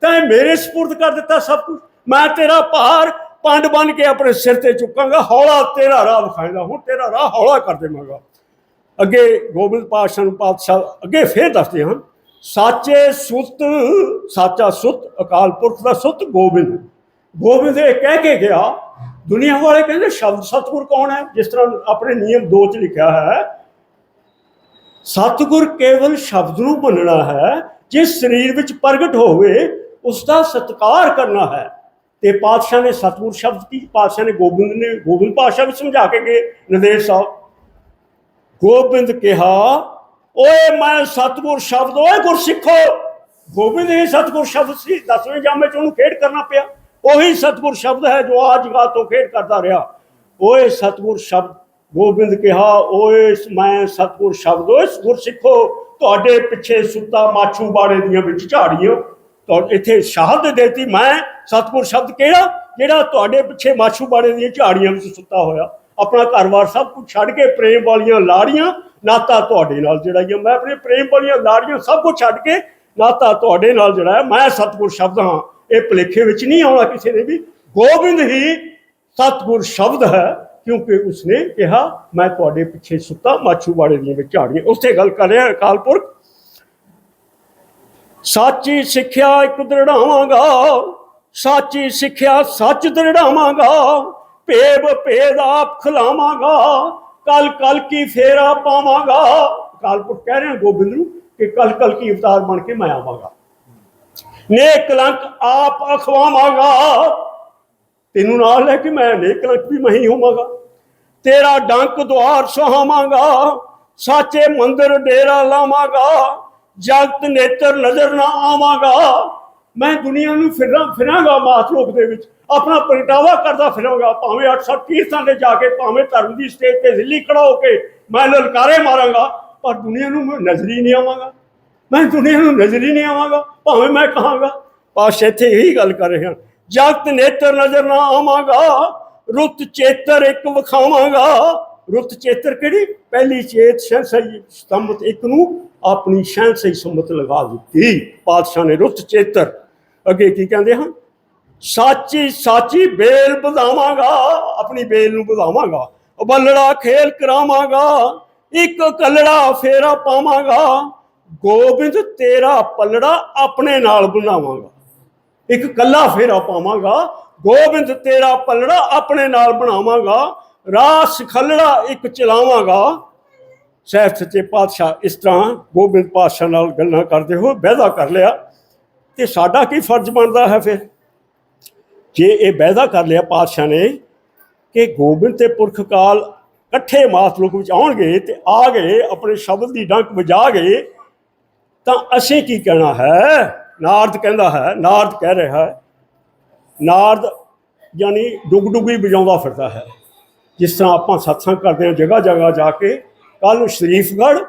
ਤੈਂ ਮੇਰੇ ਸਪੁਰਦ ਕਰ ਦਿੱਤਾ ਸਭ ਕੁਝ। ਮੈਂ ਤੇਰਾ ਭਾਰ ਪੰਡ ਬਣ ਕੇ ਆਪਣੇ ਸਿਰ ਤੇ ਚੁੱਕਾਂਗਾ। ਹੌਲਾ ਤੇਰਾ ਰਾਹ ਵਿਖਾਏਗਾ। ਹੁਣ ਤੇਰਾ ਰਾਹ ਹੌਲਾ ਕਰ ਦੇਵਾਂਗਾ। ਅੱਗੇ ਗੋਬਿੰਦ ਪਾਤਸ਼ਾਹ ਨੂੰ ਪਾਤਸ਼ਾਹ ਅੱਗੇ ਫੇਰ ਦੱਸਦੇ ਹਨ, ਸਾਚੇ ਸੁਤ, ਸਾਚਾ ਸੁਤ, ਅਕਾਲ ਪੁਰਖ ਦਾ ਸੁਤ ਗੋਬਿੰਦ। ਗੋਬਿੰਦ ਇਹ ਕਹਿ ਕੇ ਗਿਆ, ਦੁਨੀਆ ਵਾਲੇ ਕਹਿੰਦੇ, ਸ਼ਬਦ ਸਤਿਗੁਰ ਕੌਣ ਹੈ? ਜਿਸ ਤਰ੍ਹਾਂ ਆਪਣੇ ਨਿਯਮ 2 ਚ ਲਿਖਿਆ ਹੈ, ਸਤਿਗੁਰ ਕੇਵਲ ਸ਼ਬਦ ਨੂੰ ਮੰਨਣਾ ਹੈ, ਜਿਸ ਸਰੀਰ ਵਿੱਚ ਪ੍ਰਗਟ ਹੋਵੇ, ਉਸ ਦਾ ਸਤਿਕਾਰ ਕਰਨਾ ਹੈ। ਤੇ ਪਾਤਸ਼ਾਹ ਨੇ ਸਤਿਗੁਰ ਸ਼ਬਦ ਕੀ? ਪਾਤਸ਼ਾਹ ਨੇ ਗੋਬਿੰਦ ਨੇ, ਗੋਬਿੰਦ ਪਾਤਸ਼ਾਹ ਵੀ ਸਮਝਾ ਕੇ ਗਏ ਨਿਰਦੇਸ਼ ਸਾਹਿਬ। ਗੋਬਿੰਦ ਕਿਹਾ, ਓਏ, ਮੈਂ ਸਤਿਗੁਰ ਸ਼ਬਦ, ਓਏ ਗੁਰਸਿੱਖੋ, ਗੋਬਿੰਦ ਇਹ ਸਤਿਗੁਰ ਸ਼ਬਦ ਸੀ, ਦਸਵੇਂ ਜਾਮੇ ਚ ਉਹਨੂੰ ਖੇਡ ਕਰਨਾ ਪਿਆ। ਉਹੀ ਸਤਿਗੁਰ ਸ਼ਬਦ ਹੈ ਜੋ ਆਜ ਜਗਾ ਤੋਂ ਖੇਡ ਕਰਦਾ ਰਿਹਾ। ਓਏ ਸਤਿਗੁਰ ਸ਼ਬਦ, ਗੋਬਿੰਦ ਕਿਹਾ, ਓਏ, ਮੈਂ ਸਤਿਗੁਰ ਸ਼ਬਦ, ਓਏ ਗੁਰਸਿੱਖੋ, ਤੁਹਾਡੇ ਪਿੱਛੇ ਸੁੱਤਾ ਮਾਛੂ ਬਾੜੇ ਦੀਆਂ ਵਿੱਚ ਝਾੜੀਆਂ। ਤਾਂ ਇੱਥੇ ਸ਼ਹਾਦਤ ਦੇਤੀ, ਮੈਂ ਸਤਿਗੁਰ ਸ਼ਬਦ ਕਿਹੜਾ? ਜਿਹੜਾ ਤੁਹਾਡੇ ਪਿੱਛੇ ਮਾਛੂ ਬਾੜੇ ਦੀਆਂ ਝਾੜੀਆਂ ਵਿੱਚ ਸੁੱਤਾ ਹੋਇਆ। ਆਪਣਾ ਘਰ-ਬਾਰ ਸਭ ਕੁਝ ਛੱਡ ਕੇ ਪ੍ਰੇਮ ਵਾਲੀਆਂ ਲਾੜੀਆਂ, ਨਾਤਾ ਤੁਹਾਡੇ ਨਾਲ ਜਿਹੜਾ ਹੈ ਮੈਂ ਆਪਣੇ ਪ੍ਰੇਮ ਵਾਲੀਆਂ ਲਾੜੀਆਂ ਸਭ ਕੁਝ ਛੱਡ ਕੇ ਨਾਤਾ ਤੁਹਾਡੇ ਨਾਲ ਜਿਹੜਾ ਹੈ, ਮੈਂ ਸਤਿਗੁਰ ਸ਼ਬਦ ਹਾਂ। ਇਹ ਭਲੇਖੇ ਵਿੱਚ ਨਹੀਂ ਆਉਣਾ ਕਿਸੇ ਨੇ ਵੀ। ਗੋਬਿੰਦ ਹੀ ਸਤਿਗੁਰ ਸ਼ਬਦ ਹੈ, ਕਿਉਂਕਿ ਉਸਨੇ ਕਿਹਾ, ਮੈਂ ਤੁਹਾਡੇ ਪਿੱਛੇ ਸੁੱਤਾ, ਮਾਛੂ ਬਾੜੇ ਦੀਆਂ ਵਿੱਚ ਝਾੜੀਆਂ। ਉਸੇ ਗੱਲ ਕਰ ਰਿਹਾ ਅਕਾਲ ਪੁਰਖ ਸਾਚੀ ਸਿੱਖਿਆ ਇੱਕ ਦ੍ਰਿੜਾਵਾਂਗਾ, ਸਾਚੀ ਸਿੱਖਿਆ ਸੱਚ ਦ੍ਰਿੜਾਵਾਂਗਾ। ਭੇਬ ਭੇਦ ਆਪ ਖਿਲਾਵਾਂਗਾ, ਕਲ ਕਲ ਕੀ ਫੇਰਾ ਪਾਵਾਂਗਾ। ਕਾਲਪੁਰ ਕਹਿ ਰਹੇ ਗੋਬਿੰਦ ਨੂੰ ਕਿ ਕਲ ਕਲ ਕੀ ਅਵਤਾਰ ਬਣ ਕੇ ਮੈਂ ਆਵਾਂਗਾ। ਨੇਕ ਕਲੰਕ ਆਪ ਅਖਵਾਵਾਂਗਾ। ਤੈਨੂੰ ਨਾਲ ਲੈ ਕੇ ਮੈਂ ਨੇ ਕਲੰਕ ਵੀ ਮੈਂ ਹੋਵਾਂਗਾ। ਤੇਰਾ ਡੰਕ ਦੁਆਰ ਸੁਹਾਵਾਂਗਾ। ਸਾਚੇ ਮੰਦਰ ਡੇਰਾ ਲਾਵਾਂਗਾ। ਜਗਤ ਨੇਤਰ ਨਜ਼ਰ ਨਾ ਆਵਾਂਗਾ। ਮੈਂ ਦੁਨੀਆ ਨੂੰ ਫਿਰਾਂ ਫਿਰਾਂਗਾ ਮਾਤਲੋਕ ਦੇ ਵਿੱਚ। ਆਪਣਾ ਪ੍ਰਗਟਾਵਾ ਕਰਦਾ ਫਿਰਾਂਗਾ, ਭਾਵੇਂ 800 ਤੀਰਥਾਂ ਤੇ ਜਾ ਕੇ, ਭਾਵੇਂ ਧਰਮ ਦੀ ਸਟੇਜ ਤੇ ਦਿੱਲੀ ਖੜਾ ਹੋ ਕੇ ਮੈਂ ਲਲਕਾਰੇ ਮਾਰਾਂਗਾ, ਪਰ ਦੁਨੀਆ ਨੂੰ ਮੈਂ ਨਜ਼ਰੀ ਨਹੀਂ ਆਵਾਂਗਾ। ਮੈਂ ਦੁਨੀਆ ਨੂੰ ਨਜ਼ਰੀ ਨਹੀਂ ਆਵਾਂਗਾ, ਭਾਵੇਂ ਮੈਂ ਕਹਾਂਗਾ। ਪਾਸ਼ ਇੱਥੇ ਇਹੀ ਗੱਲ ਕਰ ਰਹੇ ਹਨ ਜਗਤ ਨੇਤਰ ਨਜ਼ਰ ਨਾ ਆਵਾਂਗਾ, ਰੁੱਤ ਚੇਤਰ ਇੱਕ ਵਿਖਾਵਾਂਗਾ। ਰੁੱਤ ਚੇਤਰ ਕਿਹੜੀ? ਪਹਿਲੀ ਚੇਤ ਸ਼ਹਿਨਸ਼ਾਹੀ ਸਤੰਬਤ ਇੱਕ ਨੂੰ ਆਪਣੀ ਸ਼ਹਿਨਸ਼ਾਹੀ ਸੰਮਤ ਲਗਾ ਦਿੱਤੀ। ਪਾਤਸ਼ਾਹ ਨੇ ਰੁੱਤ ਚੇਤਰ। ਅੱਗੇ ਕੀ ਕਹਿੰਦੇ ਹਨ? ਸਾਚੀ ਸਾਚੀ ਬੇਲ ਵਧਾਵਾਂਗਾ, ਆਪਣੀ ਬੇਲ ਨੂੰ ਵਧਾਵਾਂਗਾ। ਉਹ ਖੇਲ ਕਰਾਵਾਂਗਾ, ਇੱਕ ਕਲੜਾ ਫੇਰਾ ਪਾਵਾਂਗਾ। ਗੋਬਿੰਦ ਤੇਰਾ ਪਲੜਾ ਆਪਣੇ ਨਾਲ ਬਣਾਵਾਂਗਾ। ਇੱਕ ਕੱਲਾ ਫੇਰਾ ਪਾਵਾਂਗਾ, ਗੋਬਿੰਦ ਤੇਰਾ ਪਲੜਾ ਆਪਣੇ ਨਾਲ ਬਣਾਵਾਂਗਾ। ਰਾਸ ਸਖਲੜਾ ਇੱਕ ਚਲਾਵਾਂਗਾ। ਸਹਿਬ ਸੱਚੇ ਪਾਤਸ਼ਾਹ, ਇਸ ਤਰ੍ਹਾਂ ਗੋਬਿੰਦ ਪਾਤਸ਼ਾਹ ਨਾਲ ਗੱਲਾਂ ਕਰਦੇ ਹੋ ਵਾਅਦਾ ਕਰ ਲਿਆ। ਤੇ ਸਾਡਾ ਕੀ ਫਰਜ਼ ਬਣਦਾ ਹੈ ਫਿਰ? ਜੇ ਇਹ ਵਾਅਦਾ ਕਰ ਲਿਆ ਪਾਤਸ਼ਾਹ ਨੇ ਕਿ ਗੋਬਿੰਦ ਤੇ ਪੁਰਖ ਕਾਲ ਇਕੱਠੇ ਮਾਤਲੁਕ ਵਿੱਚ ਆਉਣਗੇ ਤੇ ਆ ਗਏ, ਆਪਣੇ ਸ਼ਬਦ ਦੀ ਡੰਕ ਵਜਾ ਗਏ, ਤਾਂ ਅਸੀਂ ਕੀ ਕਹਿਣਾ ਹੈ? ਨਾਰਦ ਕਹਿੰਦਾ ਹੈ, ਨਾਰਦ ਕਹਿ ਰਿਹਾ ਹੈ, ਨਾਰਦ ਯਾਨੀ ਡੁਗ ਡੁਗੀ ਵਜਾਉਂਦਾ ਫਿਰਦਾ ਹੈ। ਜਿਸ ਤਰ੍ਹਾਂ ਆਪਾਂ ਸਤਸੰਗ ਕਰਦੇ ਹਾਂ ਜਗ੍ਹਾ ਜਗ੍ਹਾ ਜਾ ਕੇ ਕੱਲ ਨੂੰ ਸ਼ਰੀਫਗੜ੍ਹ,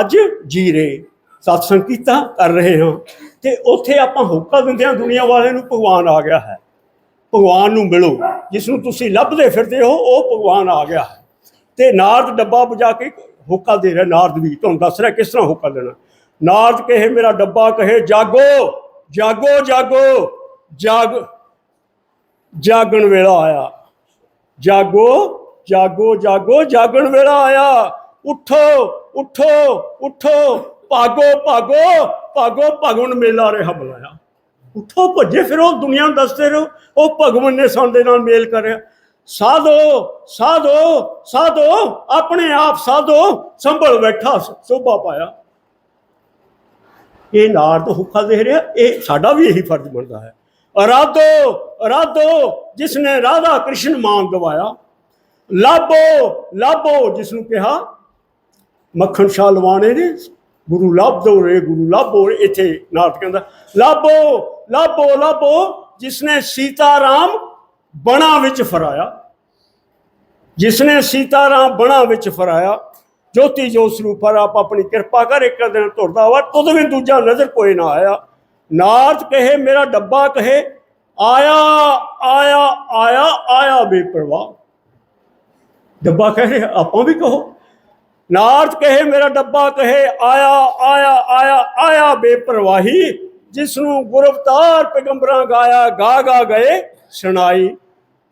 ਅੱਜ ਜੀਰੇ, ਸਤਸੰਗ ਕੀਤਾ, ਕਰ ਰਹੇ ਹਾਂ। ਤੇ ਉੱਥੇ ਆਪਾਂ ਹੁੱਕਾ ਦਿੰਦੇ ਹਾਂ, ਦੁਨੀਆ ਵਾਲਿਆਂ ਨੂੰ ਭਗਵਾਨ ਆ ਗਿਆ ਹੈ। ਭਗਵਾਨ ਨੂੰ ਮਿਲੋ ਜਿਸ ਨੂੰ ਤੁਸੀਂ ਲੱਭਦੇ ਫਿਰਦੇ ਹੋ, ਉਹ ਭਗਵਾਨ ਆ ਗਿਆ ਹੈ। ਤੇ ਨਾਰਦ ਡੱਬਾ ਬਜਾ ਕੇ ਹੁੱਕਾ ਦੇ ਰਿਹਾ, ਨਾਰਦ ਵੀ। ਤੁਹਾਨੂੰ ਦੱਸ ਰਿਹਾ ਕਿਸ ਤਰ੍ਹਾਂ ਹੁੱਕਾ ਦੇਣਾ। ਨਾਰਦ ਕਹੇ, ਮੇਰਾ ਡੱਬਾ ਕਹੇ, ਜਾਗੋ ਜਾਗੋ ਜਾਗੋ, ਜਾਗ, ਜਾਗਣ ਵੇਲਾ ਆਇਆ। ਜਾਗੋ ਜਾਗੋ ਜਾਗੋ, ਜਾਗਣ ਵੇਲਾ ਆਇਆ। ਉਠੋ ਉਠੋ ਉਠੋ, ਭਾਗੋ ਭਾਗੋ ਭਾਗੋ ਭਗਵਨ ਮੇਲਾ ਰਿਹਾ ਬੁਲਾਇਆ। ਉਠੋ ਭੱਜੇ ਫਿਰ ਉਹ ਦੁਨੀਆ ਨੂੰ ਦੱਸਦੇ ਰਹੋ। ਉਹ ਭਗਵਾਨ ਨੇ ਸਾਡੇ ਨਾਲ ਮੇਲ ਕਰਿਆ। ਸਾਧੋ ਸਾਧੋ ਸਾਧੋ, ਆਪਣੇ ਆਪ ਸਾਧੋ, ਸੰਭਲ ਬੈਠਾ ਸੋਭਾ ਪਾਇਆ। ਇਹ ਨਾਰਦ ਹੁੱਕਾ ਦੇ ਰਿਹਾ, ਇਹ ਸਾਡਾ ਵੀ ਇਹੀ ਫਰਜ਼ ਬਣਦਾ ਹੈ। ਅਰਾਧੋ ਅਰਾਧੋ ਜਿਸ ਨੇ ਰਾਧਾ ਕ੍ਰਿਸ਼ਨ ਮਾਨ ਗਵਾਇਆ। ਲਾਭੋ ਲਾਭੋ ਜਿਸ ਨੂੰ ਕਿਹਾ ਮੱਖਣ ਸ਼ਾਹ ਲਵਾਣੇ ਨੇ ਗੁਰੂ ਲੱਭ ਲਾਭੋ ਰੇ, ਗੁਰੂ ਲਾਭੋ ਰੇ, ਇੱਥੇ ਨਾਰਦ ਕਹਿੰਦਾ, ਲੱਭੋ ਲੱਭੋ ਲੱਭੋ, ਜਿਸਨੇ ਸੀਤਾ ਰਾਮ ਬਣਾ ਵਿੱਚ ਫਰਾਇਆ, ਜਿਸਨੇ ਸੀਤਾ ਰਾਮ ਬਣਾ ਵਿੱਚ ਫਰਾਇਆ, ਜੋਤੀ ਜੋ ਸਰੂਪ ਪਰ ਆਪ ਆਪਣੀ ਕਿਰਪਾ ਕਰ, ਇੱਕ ਦਿਨ ਤੁਰਦਾ ਵਾ ਤੁਦ ਵੀ ਦੂਜਾ ਨਜ਼ਰ ਕੋਈ ਨਾ ਆਇਆ। ਨਾਰਦ ਕਹੇ, ਮੇਰਾ ਡੱਬਾ ਕਹੇ, ਆਇਆ ਆਇਆ ਆਇਆ ਆਇਆ ਬੇਪਰਵਾਹ। ਡੱਬਾ ਕਹੇ ਆਪਾਂ ਵੀ ਕਹੋ। ਨਾਰਦ ਕਹੇ, ਮੇਰਾ ਡੱਬਾ ਕਹੇ, ਆਇਆ ਆਇਆ ਆਇਆ ਆਇਆ ਬੇਪਰਵਾਹੀ। ਜਿਸ ਨੂੰ ਗੁਰਵਤਾਰ ਪੈਗੰਬਰਾਂ ਗਾਇਆ, ਗਾ ਗਾ ਗਏ ਸੁਣਾਈ।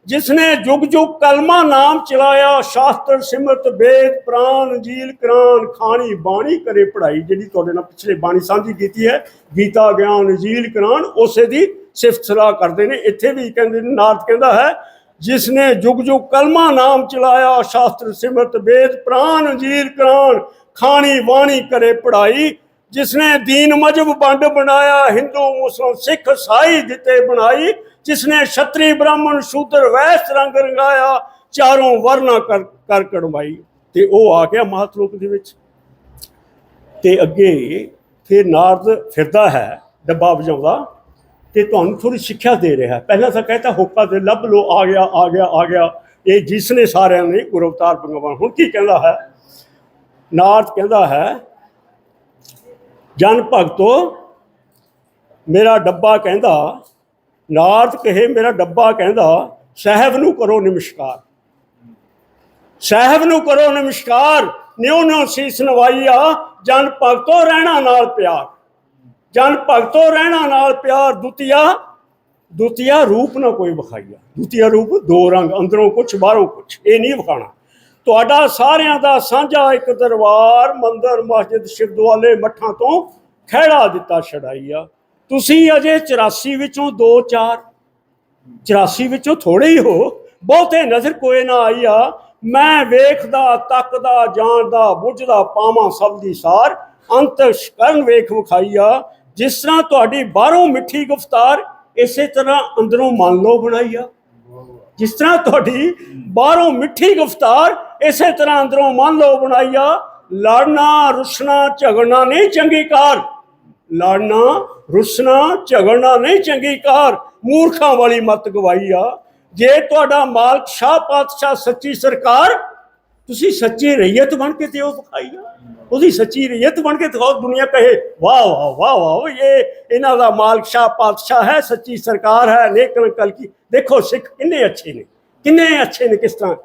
ਜਿਸ ਨੇ ਜੁਗ ਜੁਗ ਕਲਮਾ ਨਾਮ ਚਲਾਇਆ, ਸ਼ਾਸਤਰ, ਸਿਮਰਤ, ਵੇਦ, ਪ੍ਰਾਨ, ਜੀਲ, ਕੁਰਾਨ, ਖਾਣੀ, ਬਾਣੀ ਕਰੇ ਪੜ੍ਹਾਈ, ਜਿਹੜੀ ਤੁਹਾਡੇ ਨਾਲ ਪਿਛਲੇ ਬਾਣੀ ਸਾਂਝੀ ਕੀਤੀ ਹੈ, ਗੀਤਾ, ਗਿਆਨ, ਜੀਲ, ਕੁਰਾਨ, ਉਸੇ ਦੀ ਸਿਫਤ ਸਲਾਹ ਕਰਦੇ ਨੇ। ਇੱਥੇ ਵੀ ਕਹਿੰਦੇ ਨੇ ਨਾਰਦ ਕਹਿੰਦਾ ਹੈ ਜਿਸ ਨੇ ਜੁਗ ਜੁਗ ਕਲਮਾ ਨਾਮ ਚਲਾਇਆ, ਸ਼ਾਸਤਰ, ਸਿਮਰਤ, ਵੇਦ ਪ੍ਰਾਨ ਅੰਜੀਲ ਕੁਰਾਨ ਖਾਣੀ ਬਾਣੀ ਕਰੇ ਪੜ੍ਹਾਈ ਜਿਸ ਨੇ ਦੀਨ ਮਜਬ ਵੰਡ ਬਣਾਇਆ, ਹਿੰਦੂ ਮੁਸਲਮਾਨ ਸਿੱਖ, ਸਾਈ ਦਿੱਤੇ ਬਣਾਈ ਜਿਸ ਨੇ ਛਤਰੀ, ਬ੍ਰਾਹਮਣ, ਸ਼ੂਦਰ, ਵੈਸ ਰੰਗ ਰੰਗਾਇਆ, ਚਾਰੋਂ ਵਰਨਾ ਕਰ ਕਰ ਕੜਵਾਈ ਤੇ ਉਹ ਆ ਗਿਆ ਮਹਾਤਲੋਕ ਦੇ ਵਿੱਚ। ਤੇ ਅੱਗੇ ਫਿਰ ਨਾਰਦ ਫਿਰਦਾ ਹੈ, ਡੱਬਾ ਵਜਾਉਂਦਾ। ਤੇ ਤੁਹਾਨੂੰ ਥੋੜੀ ਸਿੱਖਿਆ ਦੇ ਰਿਹਾ ਪਹਿਲਾਂ ਤਾਂ ਕਹਿੰਦਾ ਹੋਕਾ ਤੇ ਲੱਭ ਲੋ ਆ ਗਿਆ ਆ ਗਿਆ ਆ ਗਿਆ। ਇਹ ਜਿਸ ਨੇ ਸਾਰਿਆਂ ਨੇ ਗੁਰੂ ਅਵਤਾਰ ਭਗਵਾਨ, ਹੁਣ ਕੀ ਕਹਿੰਦਾ ਹੈ? ਨਾਰਦ ਕਹਿੰਦਾ ਹੈ, ਜਨ ਭਗਤੋ, ਮੇਰਾ ਡੱਬਾ ਕਹਿੰਦਾ, ਨਾਰਦ ਕਹੇ, ਮੇਰਾ ਡੱਬਾ ਕਹਿੰਦਾ, ਸਾਹਿਬ ਨੂੰ ਕਰੋ ਨਮਸਕਾਰ। ਸਾਹਿਬ ਨੂੰ ਕਰੋ ਨਮਸਕਾਰ। ਨਿਉ ਨਿਉ ਸੀਸ ਨਵਾਈਆ, ਜਨ ਭਗਤੋ ਰਹਿਣਾ ਨਾਲ ਪਿਆਰ। ਜਨ ਭਗਤੋ ਰਹਿਣਾ ਨਾਲ ਪਿਆਰ ਦੁਤੀਆ ਦੁਤੀਆ ਰੂਪ ਨਾ ਕੋਈ ਵਿਖਾਈਆ। ਦੁਤੀਆ ਰੂਪ ਦੋ ਰੰਗ, ਅੰਦਰੋਂ ਕੁਛ, ਬਾਹਰੋਂ ਕੁਛ, ਇਹ ਨਹੀਂ ਵਿਖਾਣਾ ਤੁਹਾਡਾ ਸਾਰਿਆਂ ਦਾ ਸਾਂਝਾ ਇੱਕ ਦਰਬਾਰ, ਮੰਦਰ, ਮਸਜਿਦ ਸ਼ਿਰਦਵਾਲੇ ਮੱਠਾਂ ਤੋਂ ਖਹਿੜਾ ਦਿੱਤਾ ਛਡਾਈ ਤੁਸੀਂ ਅਜੇ 84 ਵਿੱਚੋਂ 2 4 84 ਵਿੱਚੋਂ ਥੋੜੇ ਹੀ ਹੋ, ਬਹੁਤੇ ਨਜ਼ਰ ਕੋਈ ਨਾ ਆਈ ਆ ਮੈਂ ਵੇਖਦਾ, ਤੱਕਦਾ, ਜਾਣਦਾ, ਬੁੱਝਦਾ, ਪਾਵਾਂ ਸਭ ਦੀ ਸਾਰ ਅੰਤ ਕਰਨ ਵੇਖ ਵਿਖਾਈ ਜਿਸ ਤਰ੍ਹਾਂ ਤੁਹਾਡੀ ਬਾਹਰੋਂ ਮਿੱਠੀ ਗੁਫਤਾਰ ਇਸੇ ਤਰ੍ਹਾਂ ਅੰਦਰੋਂ ਮੰਨ ਲਓ ਬਣਾਈ ਆ। ਜਿਸ ਤਰ੍ਹਾਂ ਤੁਹਾਡੀ ਬਾਹਰੋਂ ਮਿੱਠੀ ਗੁਫਤਾਰ ਇਸੇ ਤਰ੍ਹਾਂ ਅੰਦਰੋਂ ਮੰਨ ਲਓ ਬਣਾਈ ਆ। ਲੜਨਾ, ਰੁੱਸਣਾ, ਝਗੜਨਾ ਨਹੀਂ ਚੰਗੀ ਕਾਰ। ਲੜਨਾ, ਰੁੱਸਣਾ, ਝਗੜਨਾ ਨਹੀਂ ਚੰਗੀ ਕਾਰ। ਮੂਰਖਾਂ ਵਾਲੀ ਮਤ ਗਵਾਈ ਆ। ਜੇ ਤੁਹਾਡਾ ਮਾਲਕ ਸ਼ਾਹ ਪਾਤਸ਼ਾਹ ਸੱਚੀ ਸਰਕਾਰ, ਤੁਸੀਂ ਸੱਚੀ ਰਈਅਤ ਬਣ ਕੇ ਤੇ ਉਹ ਵਿਖਾਈ ਆ। ਉਹਦੀ ਸੱਚੀ ਰਈਅਤ ਬਣ ਕੇ ਦਿਖਾਓ, ਦੁਨੀਆ ਕਹੇ, ਵਾਹ ਵਾਹ ਵਾਹ ਵਾਹ ਇਹ ਇਹਨਾਂ ਦਾ ਮਾਲਕ ਸ਼ਾਹ ਪਾਤਸ਼ਾਹ ਹੈ, ਸੱਚੀ ਸਰਕਾਰ ਹੈ ਲੇਕਿਨ ਕਲ ਕੀ। ਦੇਖੋ ਸਿੱਖ ਕਿੰਨੇ ਅੱਛੇ ਨੇ, ਕਿੰਨੇ ਅੱਛੇ ਨੇ ਕਿਸ ਤਰ੍ਹਾਂ।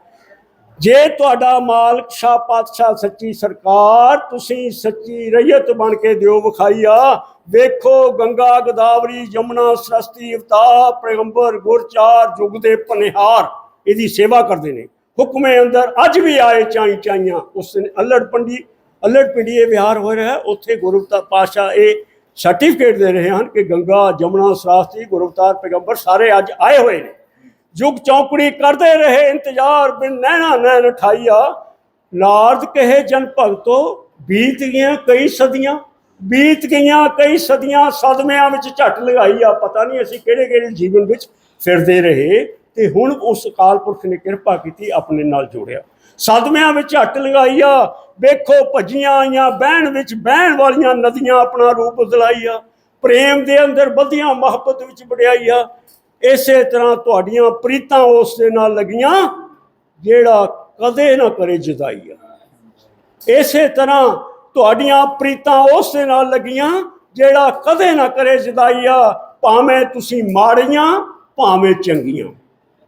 ਜੇ ਤੁਹਾਡਾ ਮਾਲਕ ਸ਼ਾਹ ਪਾਤਸ਼ਾਹ, ਸੱਚੀ ਸਰਕਾਰ, ਤੁਸੀਂ ਸੱਚੀ ਰਈਅਤ ਬਣ ਕੇ ਦਿਓ ਵਿਖਾਈਆ। ਵੇਖੋ ਗੰਗਾ, ਗਦਾਵਰੀ, ਯਮੁਨਾ, ਸਰਸਤੀ, ਅਵਤਾਰ, ਪੈਗੰਬਰ, ਗੁਰਚਾਰ, ਜੁਗ ਦੇ ਪਨਿਹਾਰ, ਇਹਦੀ ਸੇਵਾ ਕਰਦੇ ਨੇ। ਹੁਕਮੇ ਅੰਦਰ ਅੱਜ ਵੀ ਆਏ ਚਾਈ ਚਾਈਆਂ ਉਸ ਦਿਨ ਅਲੜ ਪੰਡੀ ਅਲੜ ਪਿੰਡੀ ਇਹ ਵਿਹਾਰ ਹੋ ਰਿਹਾ ਉੱਥੇ ਗੁਰੂ ਪਾਸ਼ਾ ਇਹ ਸਰਟੀਫਿਕੇਟ ਦੇ ਰਹੇ ਹਨ ਕਿ ਗੰਗਾ, ਜਮਨਾ, ਸਰਾਸਤੀ ਗੁਰਵਤਾਰ ਪੈਗੰਬਰ ਸਾਰੇ ਅੱਜ ਆਏ ਹੋਏ ਨੇ। ਜੁਗ ਚੌਕੜੀ ਕਰਦੇ ਰਹੇ, ਇੰਤਜ਼ਾਰ ਬਿਨ ਨੈਣਾ ਨੈਣ ਠਾਈਆ ਨਾਰਦ ਕਹੇ, ਜਨ ਭਗਤੋ, ਬੀਤ ਗਈਆਂ ਕਈ ਸਦੀਆਂ, ਬੀਤ ਗਈਆਂ ਕਈ ਸਦੀਆਂ, ਸਦਮਿਆਂ ਵਿੱਚ ਝੱਟ ਲਗਾਈ ਆ। ਪਤਾ ਨਹੀਂ ਅਸੀਂ ਕਿਹੜੇ ਕਿਹੜੇ ਜੀਵਨ ਵਿੱਚ ਫਿਰਦੇ ਰਹੇ। ਤੇ ਹੁਣ ਉਸ ਅਕਾਲ ਪੁਰਖ ਨੇ ਕਿਰਪਾ ਕੀਤੀ ਆਪਣੇ ਨਾਲ ਜੋੜਿਆ। ਸਦਮਿਆਂ ਵਿੱਚ ਹੱਟ ਲਗਾਈ ਆ, ਵੇਖੋ ਭੱਜੀਆਂ ਆਈਆਂ, ਬਹਿਣ ਵਿੱਚ ਬਹਿਣ ਵਾਲੀਆਂ ਨਦੀਆਂ ਆਪਣਾ ਰੂਪ ਬਦਲਾਈ ਆ, ਪ੍ਰੇਮ ਦੇ ਅੰਦਰ ਵਧੀਆਂ ਮੁਹੱਬਤ ਵਿੱਚ ਵਡਿਆਈ ਆ। ਇਸੇ ਤਰ੍ਹਾਂ ਤੁਹਾਡੀਆਂ ਪ੍ਰੀਤਾਂ ਉਸ ਦੇ ਨਾਲ ਲੱਗੀਆਂ, ਜਿਹੜਾ ਕਦੇ ਨਾ ਕਰੇ ਜੁਦਾਈ ਆ। ਇਸੇ ਤਰ੍ਹਾਂ ਤੁਹਾਡੀਆਂ ਪ੍ਰੀਤਾਂ ਉਸ ਦੇ ਨਾਲ ਲੱਗੀਆਂ, ਜਿਹੜਾ ਕਦੇ ਨਾ ਕਰੇ ਜੁਦਾਈਆ ਭਾਵੇਂ ਤੁਸੀਂ ਮਾੜੀਆਂ, ਭਾਵੇਂ ਚੰਗੀਆਂ।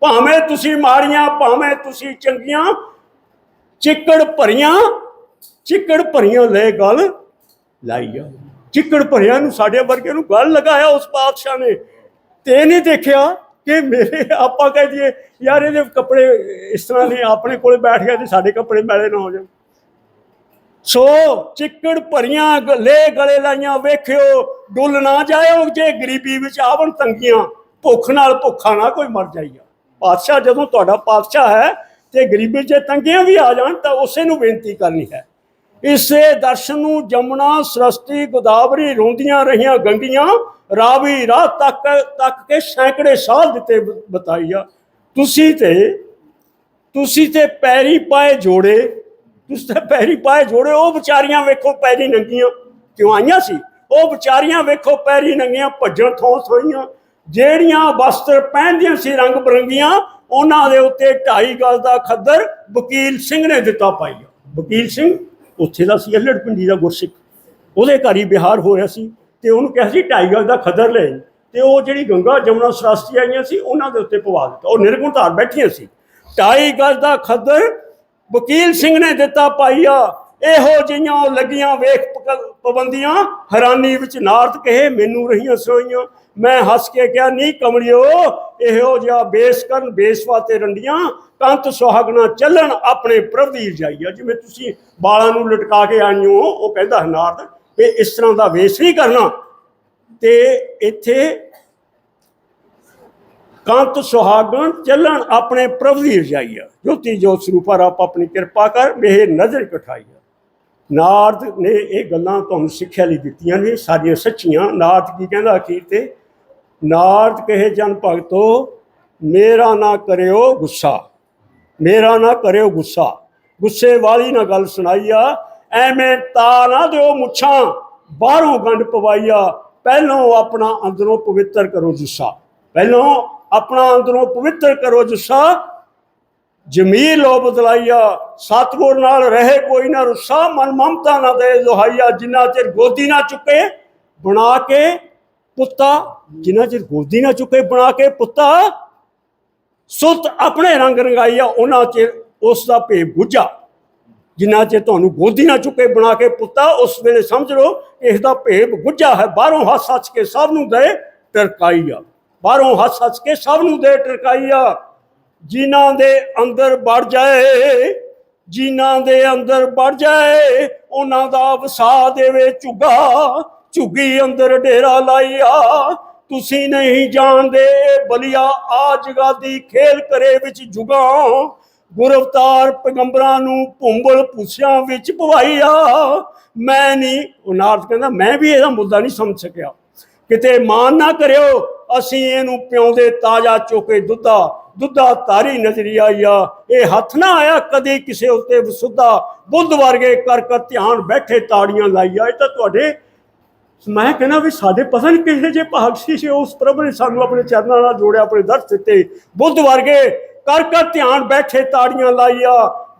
ਭਾਵੇਂ ਤੁਸੀਂ ਮਾਰੀਆਂ ਭਾਵੇਂ ਤੁਸੀਂ ਚੰਗੀਆਂ, ਚਿੱਕੜ ਭਰੀਆਂ ਚਿੱਕੜ ਭਰੀਆਂ ਲੈ ਗੱਲ ਲਾਈਆ ਚਿੱਕੜ ਭਰਿਆਂ ਨੂੰ ਸਾਡੇ ਵਰਗੇ ਨੂੰ ਗੱਲ ਲਗਾਇਆ ਉਸ ਪਾਤਸ਼ਾਹ ਨੇ। ਤੇ ਇਹ ਨਹੀਂ ਦੇਖਿਆ ਕਿ ਮੇਰੇ ਆਪਾਂ ਕਹਿ ਦਈਏ, ਯਾਰ ਇਹਦੇ ਕੱਪੜੇ ਇਸ ਤਰ੍ਹਾਂ ਨਹੀਂ ਆਪਣੇ ਕੋਲੇ ਬੈਠ ਗਿਆ ਤੇ ਸਾਡੇ ਕੱਪੜੇ ਮੈਲੇ ਨਾ ਹੋ ਜਾਣ। ਸੋ ਚਿੱਕੜ ਭਰੀਆਂ ਗ- ਲੈ ਗਲੇ ਲਾਈਆਂ, ਵੇਖਿਓ, ਡੁੱਲ ਨਾ ਜਾਇਓ ਜੇ ਗਰੀਬੀ ਵਿੱਚ ਆਵਣ ਤੰਗੀਆਂ। ਭੁੱਖ ਨਾਲ ਭੁੱਖਾ ਨਾ ਕੋਈ ਮਰ ਜਾਈਆ ਪਾਤਸ਼ਾਹ ਜਦੋਂ ਤੁਹਾਡਾ ਪਾਤਸ਼ਾਹ ਹੈ ਤੇ ਗਰੀਬੀ 'ਚ ਤੰਗੀਆਂ ਵੀ ਆ ਜਾਣ ਤਾਂ ਉਸੇ ਨੂੰ ਬੇਨਤੀ ਕਰਨੀ ਹੈ। ਇਸੇ ਦਰਸ਼ਨ ਨੂੰ ਜਮਨਾ ਸਰਸਤੀ ਗੋਦਾਵਰੀ ਰੋਂਦੀਆਂ ਰਹੀਆਂ ਗੰਗੀਆਂ ਰਾਵੀ ਰਾਹ ਤੱਕ ਤੱਕ ਕੇ ਸੈਂਕੜੇ ਸਾਲ ਦਿੱਤੇ ਬ- ਬਤਾਈਆ। ਤੁਸੀਂ ਤੇ ਤੁਸੀਂ ਤੇ ਪੈਰੀ ਪਾਏ ਜੋੜੇ, ਤੁਸੀਂ ਤੇ ਪੈਰੀ ਪਾਏ ਜੋੜੇ, ਉਹ ਵਿਚਾਰੀਆਂ ਵੇਖੋ ਪੈਰੀ ਨੰਗੀਆਂ ਕਿਉਂ ਆਈਆਂ ਸੀ? ਉਹ ਵਿਚਾਰੀਆਂ ਵੇਖੋ ਪੈਰੀ ਨੰਗੀਆਂ ਭੱਜਣ ਥੋਂ ਥੋਈਆਂ ਜਿਹੜੀਆਂ ਵਸਤਰ ਪਹਿਨਦੀਆਂ ਸੀ ਰੰਗ ਬਰੰਗੀਆਂ, ਉਹਨਾਂ ਦੇ ਉੱਤੇ ਢਾਈ ਗਜ਼ ਦਾ ਖੱਦਰ ਵਕੀਲ ਸਿੰਘ ਨੇ ਦਿੱਤਾ ਪਾਈਆ ਵਕੀਲ ਸਿੰਘ ਉੱਥੇ ਦਾ ਸੀ, ਅਲੜ ਪਿੰਡੀ ਦਾ ਗੁਰਸਿੱਖ। ਉਹਦੇ ਘਰ ਹੀ ਵਿਹਾਰ ਹੋ ਰਿਹਾ ਸੀ ਤੇ ਉਹਨੂੰ ਕਿਹਾ ਸੀ, ਢਾਈ ਗਜ਼ ਦਾ ਖੱਦਰ ਲੈ। ਤੇ ਉਹ ਜਿਹੜੀ ਗੰਗਾ ਜਮਨਾ ਸਰਾਸਤੀ ਆਈਆਂ ਸੀ, ਉਹਨਾਂ ਦੇ ਉੱਤੇ ਪਵਾ ਦਿੱਤਾ। ਉਹ ਨਿਰਗੁਣ ਧਾਰ ਬੈਠੀਆਂ ਸੀ। ਢਾਈ ਗਜ਼ ਦਾ ਖੱਦਰ ਵਕੀਲ ਸਿੰਘ ਨੇ ਦਿੱਤਾ ਪਾਈਆ ਇਹੋ ਜਿਹੀਆਂ ਲੱਗੀਆਂ ਵੇਖ ਪਾਬੰਦੀਆਂ, ਹੈਰਾਨੀ ਵਿੱਚ ਨਾਰਦ ਕਹੇ, ਮੈਨੂੰ ਰਹੀਆਂ ਸੋਈਆਂ। ਮੈਂ ਹੱਸ ਕੇ ਕਿਹਾ, ਨਹੀਂ ਕਮਲਿਓ, ਇਹੋ ਜਿਹਾ ਬੇਸ ਕਰਨ ਬੇਸਵਾ ਤੇ ਰੰਡੀਆਂ, ਕੰਤ ਸੁਹਾਗਣਾ ਚੱਲਣ, ਆਪਣੇ ਪ੍ਰਭ ਦੀ ਰਜਾਈਆ। ਜਿਵੇਂ ਤੁਸੀਂ ਬਾਲਾਂ ਨੂੰ ਲਟਕਾ ਕੇ ਆਈਓ, ਉਹ ਕਹਿੰਦਾ ਨਾਰਦ ਵੀ ਇਸ ਤਰ੍ਹਾਂ ਦਾ ਵੇਸ ਨਹੀਂ ਕਰਨਾ। ਤੇ ਇੱਥੇ ਕੰਤ ਸੁਹਾਗਣ ਚੱਲਣ, ਆਪਣੇ ਪ੍ਰਭ ਦੀ ਰਜਾਈਆ। ਜੋਤੀ ਜੋਤ ਸਰੂਪਾ, ਰੱਬ ਆਪਣੀ ਕਿਰਪਾ ਕਰ, ਮੇਹ ਨਜ਼ਰ ਕਠਾਈਆ। ਨਾਰਦ ਨੇ ਇਹ ਗੱਲਾਂ ਤੁਹਾਨੂੰ ਸਿੱਖਿਆ ਲਈ ਦਿੱਤੀਆਂ ਨੇ ਸਾਰੀਆਂ ਸੱਚੀਆਂ। ਨਾਰਦ ਕੀ ਕਹਿੰਦਾ ਅਖੀਰ ਤੇ? ਨਾਰਦ ਕਹੇ, ਜਨ ਭਗਤੋ, ਮੇਰਾ ਨਾ ਕਰਿਓ ਗੁੱਸਾ। ਮੇਰਾ ਨਾ ਕਰਿਓ ਗੁੱਸਾ। ਗੁੱਸੇ ਵਾਲੀ ਨਾ ਗੱਲ ਸੁਣਾਈ ਆ ਐਵੇਂ ਤਾ ਨਾ ਦਿਓ ਮੁੱਛਾਂ। ਬਾਹਰੋਂ ਗੰਢ ਪਵਾਈਆ, ਪਹਿਲੋਂ ਆਪਣਾ ਅੰਦਰੋਂ ਪਵਿੱਤਰ ਕਰੋ ਜੁੱਸਾ। ਪਹਿਲੋਂ ਆਪਣਾ ਅੰਦਰੋਂ ਪਵਿੱਤਰ ਕਰੋ ਜੁੱਸਾ ਜਮੀਲ ਲੋ ਬਦਲਾਈਆ, ਸਤਗੁਰ ਨਾਲ ਰਹੇ ਕੋਈ ਨਾ ਰੁੱਸਾ, ਮਨ ਮਮਤਾ ਨਾ ਦੇ ਦੁਹਾਈਆ, ਜਿੰਨਾ ਚਿਰ ਗੋਦੀ ਨਾ ਚੁੱਕੇ, ਬਣਾ ਕੇ ਪੁੱਤਾ, ਜਿੰਨਾ ਚਿਰ ਗੋਦੀ ਨਾ ਚੁੱਕੇ, ਬਣਾ ਕੇ ਪੁੱਤਾ, ਸੁੱਤ ਆਪਣੇ ਰੰਗ ਰੰਗਾਈਆ, ਉਹਨਾਂ ਚਿਰ ਉਸ ਦਾ ਭੇਬ ਗੁੱਜਾ ਜਿੰਨਾ ਚਿਰ ਤੁਹਾਨੂੰ ਗੋਦੀ ਨਾ ਚੁੱਕੇ, ਬਣਾ ਕੇ ਪੁੱਤਾ, ਉਸ ਵੇਲੇ ਸਮਝ ਲਓ ਇਸ ਦਾ ਭੇਬ ਗੁੱਝਾ ਹੈ। ਬਾਹਰੋਂ ਹੱਸ ਹੱਸ ਕੇ ਸਭ ਨੂੰ ਦੇ ਟਰਕਾਈਆ। ਬਾਹਰੋਂ ਹੱਸ ਹੱਸ ਕੇ ਸਭ ਨੂੰ ਦੇ ਟਰਕਾਈਆ। ਜਿਨ੍ਹਾਂ ਦੇ ਅੰਦਰ ਵੜ ਜਾਏ, ਜਿਨ੍ਹਾਂ ਦੇ ਅੰਦਰ ਵੜ ਜਾਏ, ਉਹਨਾਂ ਦਾ ਵਸਾ ਦੇਵੇ ਝੁੱਗਾ, ਝੁੱਗੀ ਅੰਦਰ ਡੇਰਾ ਲਾਈਆ ਤੁਸੀਂ ਨਹੀਂ ਜਾਣਦੇ, ਬਲੀਆ ਆ ਜਗਾਦੀ ਖੇਲ ਕਰੇ ਵਿੱਚ ਜੁਗਾ ਗੁਰਵਤਾਰ ਪੈਗੰਬਰਾਂ ਨੂੰ ਭੁੰਬਲ ਪੁੱਛਿਆਂ ਵਿੱਚ ਭਵਾਈਆ ਮੈਂ ਨਹੀਂ ਉਹ ਕਹਿੰਦਾ, ਮੈਂ ਵੀ ਇਹਦਾ ਮੁੱਦਾ ਨਹੀਂ ਸਮਝ ਸਕਿਆ। ਕਿਤੇ ਮਾਨ ਨਾ ਕਰਿਓ, ਅਸੀਂ ਇਹਨੂੰ ਪਿਉਂਦੇ ਤਾਜ਼ਾ ਚੋਕੇ ਦੁੱਧਾ। ਦੁੱਧਾ ਤਾਰੀ ਨਜ਼ਰੀ ਆਈਆ ਇਹ ਹੱਥ ਨਾ ਆਇਆ ਕਦੇ ਕਿਸੇ ਉੱਤੇ ਵਸੁੱਧਾ। ਬੁੱਧ ਵਰਗੇ ਕਰ ਕਰ ਧਿਆਨ ਬੈਠੇ ਤਾੜੀਆਂ ਲਾਈਆ ਇਹ ਤਾਂ ਤੁਹਾਡੇ ਮੈਂ ਕਹਿੰਦਾ ਵੀ ਸਾਡੇ ਪਤਾ ਨਹੀਂ ਕਿਹੇ ਜੇ ਭਾਗ ਸੀ ਸੀ ਉਸ ਪ੍ਰਭੂ ਨੇ ਸਾਨੂੰ ਆਪਣੇ ਚਰਨਾਂ ਨਾਲ ਜੋੜਿਆ, ਆਪਣੇ ਦਰਸ ਦਿੱਤੇ। ਬੁੱਧ ਵਰਗੇ ਕਰ ਕਰ ਧਿਆਨ ਬੈਠੇ ਤਾੜੀਆਂ ਲਾਈਆ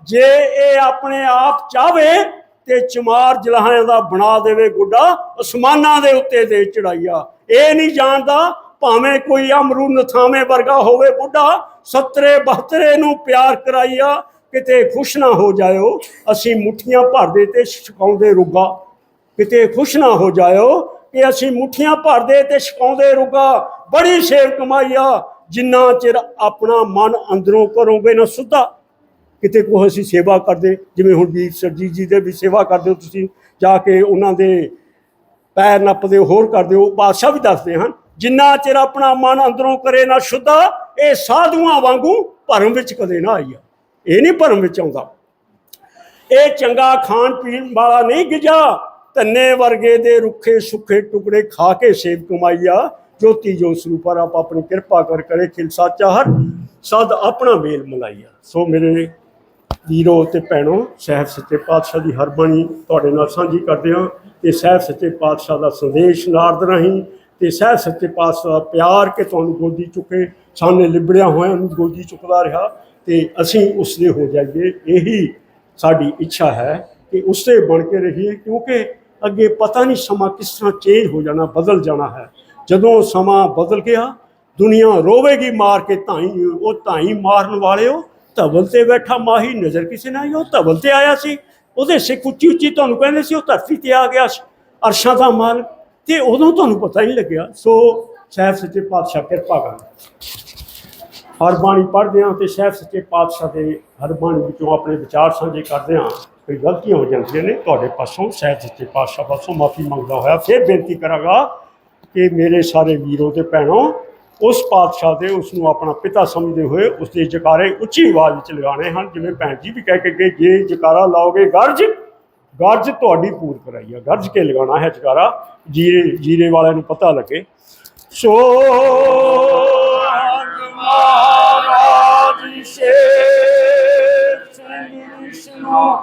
ਜੇ ਇਹ ਆਪਣੇ ਆਪ ਚਾਵੇ ਤੇ ਚਮਾਰ ਜਲਾਹਾਂ ਦਾ ਬਣਾ ਦੇਵੇ ਗੁੱਡਾ, ਅਸਮਾਨਾਂ ਦੇ ਉੱਤੇ ਦੇ ਚੜਾਈਆ। ਇਹ ਨਹੀਂ ਜਾਣਦਾ ਭਾਵੇਂ ਕੋਈ ਅਮਰੂ ਨਥਾਵੇਂ ਵਰਗਾ ਹੋਵੇ ਬੁੱਢਾ, ਸੱਤਰੇ ਬਹਤਰੇ ਨੂੰ ਪਿਆਰ ਕਰਾਈਆ, ਕਿਤੇ ਖੁਸ਼ ਨਾ ਹੋ ਜਾਇਓ, ਅਸੀਂ ਮੁੱਠੀਆਂ ਭਰਦੇ ਤੇ ਛਕਾਉਂਦੇ ਰੁੱਗਾ। ਕਿਤੇ ਖੁਸ਼ ਨਾ ਹੋ ਜਾਇਓ ਕਿ ਅਸੀਂ ਮੁੱਠੀਆਂ ਭਰਦੇ ਤੇ ਛਕਾਉਂਦੇ ਰੁਗਾ। ਬੜੀ ਸੇਵ ਕਮਾਈਆ, ਜਿੰਨਾ ਚਿਰ ਆਪਣਾ ਮਨ ਅੰਦਰੋਂ ਕਰੋਗੇ ਨਾ ਸੁੱਧਾ। ਕਿਤੇ ਕੋ ਅਸੀਂ ਸੇਵਾ ਕਰਦੇ, ਜਿਵੇਂ ਹੁਣ ਵੀਰ ਸਰਜੀਤ ਜੀ ਦੇ ਵੀ ਸੇਵਾ ਕਰਦੇ ਹੋ ਤੁਸੀਂ, ਜਾ ਕੇ ਉਹਨਾਂ ਦੇ ਪੈਰ ਨੱਪਦੇ, ਹੋਰ ਕਰਦੇ ਹੋ ਬਾਦਸ਼ਾਹ ਵੀ ਦੱਸਦੇ ਹਨ ਜਿੰਨਾ ਚਿਰ ਆਪਣਾ ਮਨ ਅੰਦਰੋਂ ਕਰੇ ਨਾ ਸ਼ੁੱਧਾ, ਇਹ ਸਾਧੂਆਂ ਵਾਂਗੂ ਭਰਮ ਵਿੱਚ ਕਦੇ ਨਾ ਆਈਆ। ਇਹ ਨਹੀਂ ਭਰਮ ਵਿੱਚ ਆਉਂਦਾ। ਇਹ ਚੰਗਾ ਖਾਣ ਪੀਣ ਵਾਲਾ ਨਹੀਂ ਗਿਜਾ, ਧੰਨੇ ਵਰਗੇ ਦੇ ਰੁੱਖੇ ਸੁੱਖੇ ਟੁਕੜੇ ਖਾ ਕੇ ਸੇਵ ਕਮਾਈਆ। ਜੋਤੀ ਜੋ ਸਰੂਪਰ ਆਪ ਆਪਣੀ ਕਿਰਪਾ ਕਰ ਕਰੇ ਖਿਲਸਾ ਚਾਹਰ ਸਦ ਆਪਣਾ ਮੇਲ ਮਲਾਈਆ। ਸੋ ਮੇਰੇ ਵੀਰੋ ਤੇ ਭੈਣੋ, ਸਾਹਿਬ ਸੱਚੇ ਪਾਤਸ਼ਾਹ ਦੀ ਹਰ ਬਾਣੀ ਤੁਹਾਡੇ ਨਾਲ ਸਾਂਝੀ ਕਰਦੇ ਹਾਂ। ਤੇ ਸਾਹਿਬ ਸੱਚੇ ਪਾਤਸ਼ਾਹ ਦਾ ਸੰਦੇਸ਼ ਨਾਰਦ ਰਾਹੀਂ ਤੇ ਸਾਹਿਬ ਸੱਚੇ ਪਾਤਸ਼ਾਹ ਪਿਆਰ ਕੇ ਤੁਹਾਨੂੰ ਗੋਦੀ ਚੁੱਕੇ, ਸਾਹਮਣੇ ਲਿਬੜਿਆ ਹੋਇਆ ਨੂੰ ਗੋਦੀ ਚੁੱਕਦਾ ਰਿਹਾ ਤੇ ਅਸੀਂ ਉਸਦੇ ਹੋ ਜਾਈਏ। ਇਹੀ ਸਾਡੀ ਇੱਛਾ ਹੈ ਕਿ ਉਸਦੇ ਬਣ ਕੇ ਰਹੀਏ, ਕਿਉਂਕਿ ਅੱਗੇ ਪਤਾ ਨਹੀਂ ਸਮਾਂ ਕਿਸ ਤਰ੍ਹਾਂ ਚੇਂਜ ਹੋ ਜਾਣਾ, ਬਦਲ ਜਾਣਾ ਹੈ। ਜਦੋਂ ਸਮਾਂ ਬਦਲ ਗਿਆ, ਦੁਨੀਆ ਰੋਵੇਗੀ ਮਾਰ ਕੇ ਧਾਈ, ਉਹ ਧਾਈ ਮਾਰਨ ਵਾਲਿਓ, ਧਵਲ ਤੇ ਬੈਠਾ ਮਾਹੀ, ਨਜ਼ਰ ਕਿਸੇ ਨਾ ਆਈ, ਉਹ ਧਵਲ ਤੇ ਆਇਆ ਸੀ। ਉਹਦੇ ਸਿੱਖ ਉੱਚੀ ਉੱਚੀ ਤੁਹਾਨੂੰ ਕਹਿੰਦੇ ਸੀ, ਉਹ ਧਰਤੀ ਤੇ ਆ ਗਿਆ ਸੀ। ਅਰਸ਼ਾਂ ਦਾ ਮਾਲਕ ਤੇ ਉਦੋਂ ਤੁਹਾਨੂੰ ਪਤਾ ਹੀ ਨਹੀਂ ਲੱਗਿਆ। ਸੋ ਸਾਹਿਬ ਸੱਚੇ ਪਾਤਸ਼ਾਹ ਕਿਰਪਾ ਕਰਨ ਹਰ ਬਾਣੀ ਪੜ੍ਹਦੇ ਹਾਂ ਤੇ ਸਾਹਿਬ ਸੱਚੇ ਪਾਤਸ਼ਾਹ ਦੇ ਹਰ ਬਾਣੀ ਵਿੱਚੋਂ ਆਪਣੇ ਵਿਚਾਰ ਸਾਂਝੇ ਕਰਦੇ ਹਾਂ। ਕੋਈ ਗਲਤੀਆਂ ਹੋ ਜਾਂਦੀਆਂ ਨੇ, ਤੁਹਾਡੇ ਪਾਸੋਂ ਸਾਹਿਬ ਸੱਚੇ ਪਾਤਸ਼ਾਹ ਪਾਸੋਂ ਮਾਫੀ ਮੰਗਦਾ ਹੋਇਆ ਫਿਰ ਬੇਨਤੀ ਕਰਾਂਗਾ ਕਿ ਮੇਰੇ ਸਾਰੇ ਵੀਰੋ ਤੇ ਭੈਣੋ, ਉਸ ਪਾਤਸ਼ਾਹ ਦੇ ਉਸ ਨੂੰ ਆਪਣਾ ਪਿਤਾ ਸਮਝਦੇ ਹੋਏ ਉਸ ਦੇ ਜਕਾਰੇ ਉੱਚੀ ਆਵਾਜ਼ ਵਿੱਚ ਲਗਾਉਣੇ ਹਨ। ਜਿਵੇਂ ਭੈਣ ਜੀ ਵੀ ਕਹਿ ਕੇ ਗਏ, ਜੇ ਜਕਾਰਾ ਲਾਓਗੇ, ਗਰਜ। ਗਰਜ ਤੁਹਾਡੀ ਪੂਰ ਕਰਾਈਆ ਗਰਜ ਕੇ ਲਗਾਉਣਾ ਹੈ ਜਕਾਰਾ, ਜੀਰੇ ਜੀਰੇ ਵਾਲਿਆਂ ਨੂੰ ਪਤਾ ਲੱਗੇ। ਸੋ ਮਹਾਰਾਜ ਸ਼ੇਰ ਸਿੰਘ ਵਿਸ਼ਨੂੰ,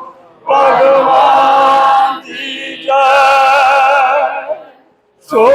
ਭਗਵਾਨ ਦੀ ਜੈ। ਸੋ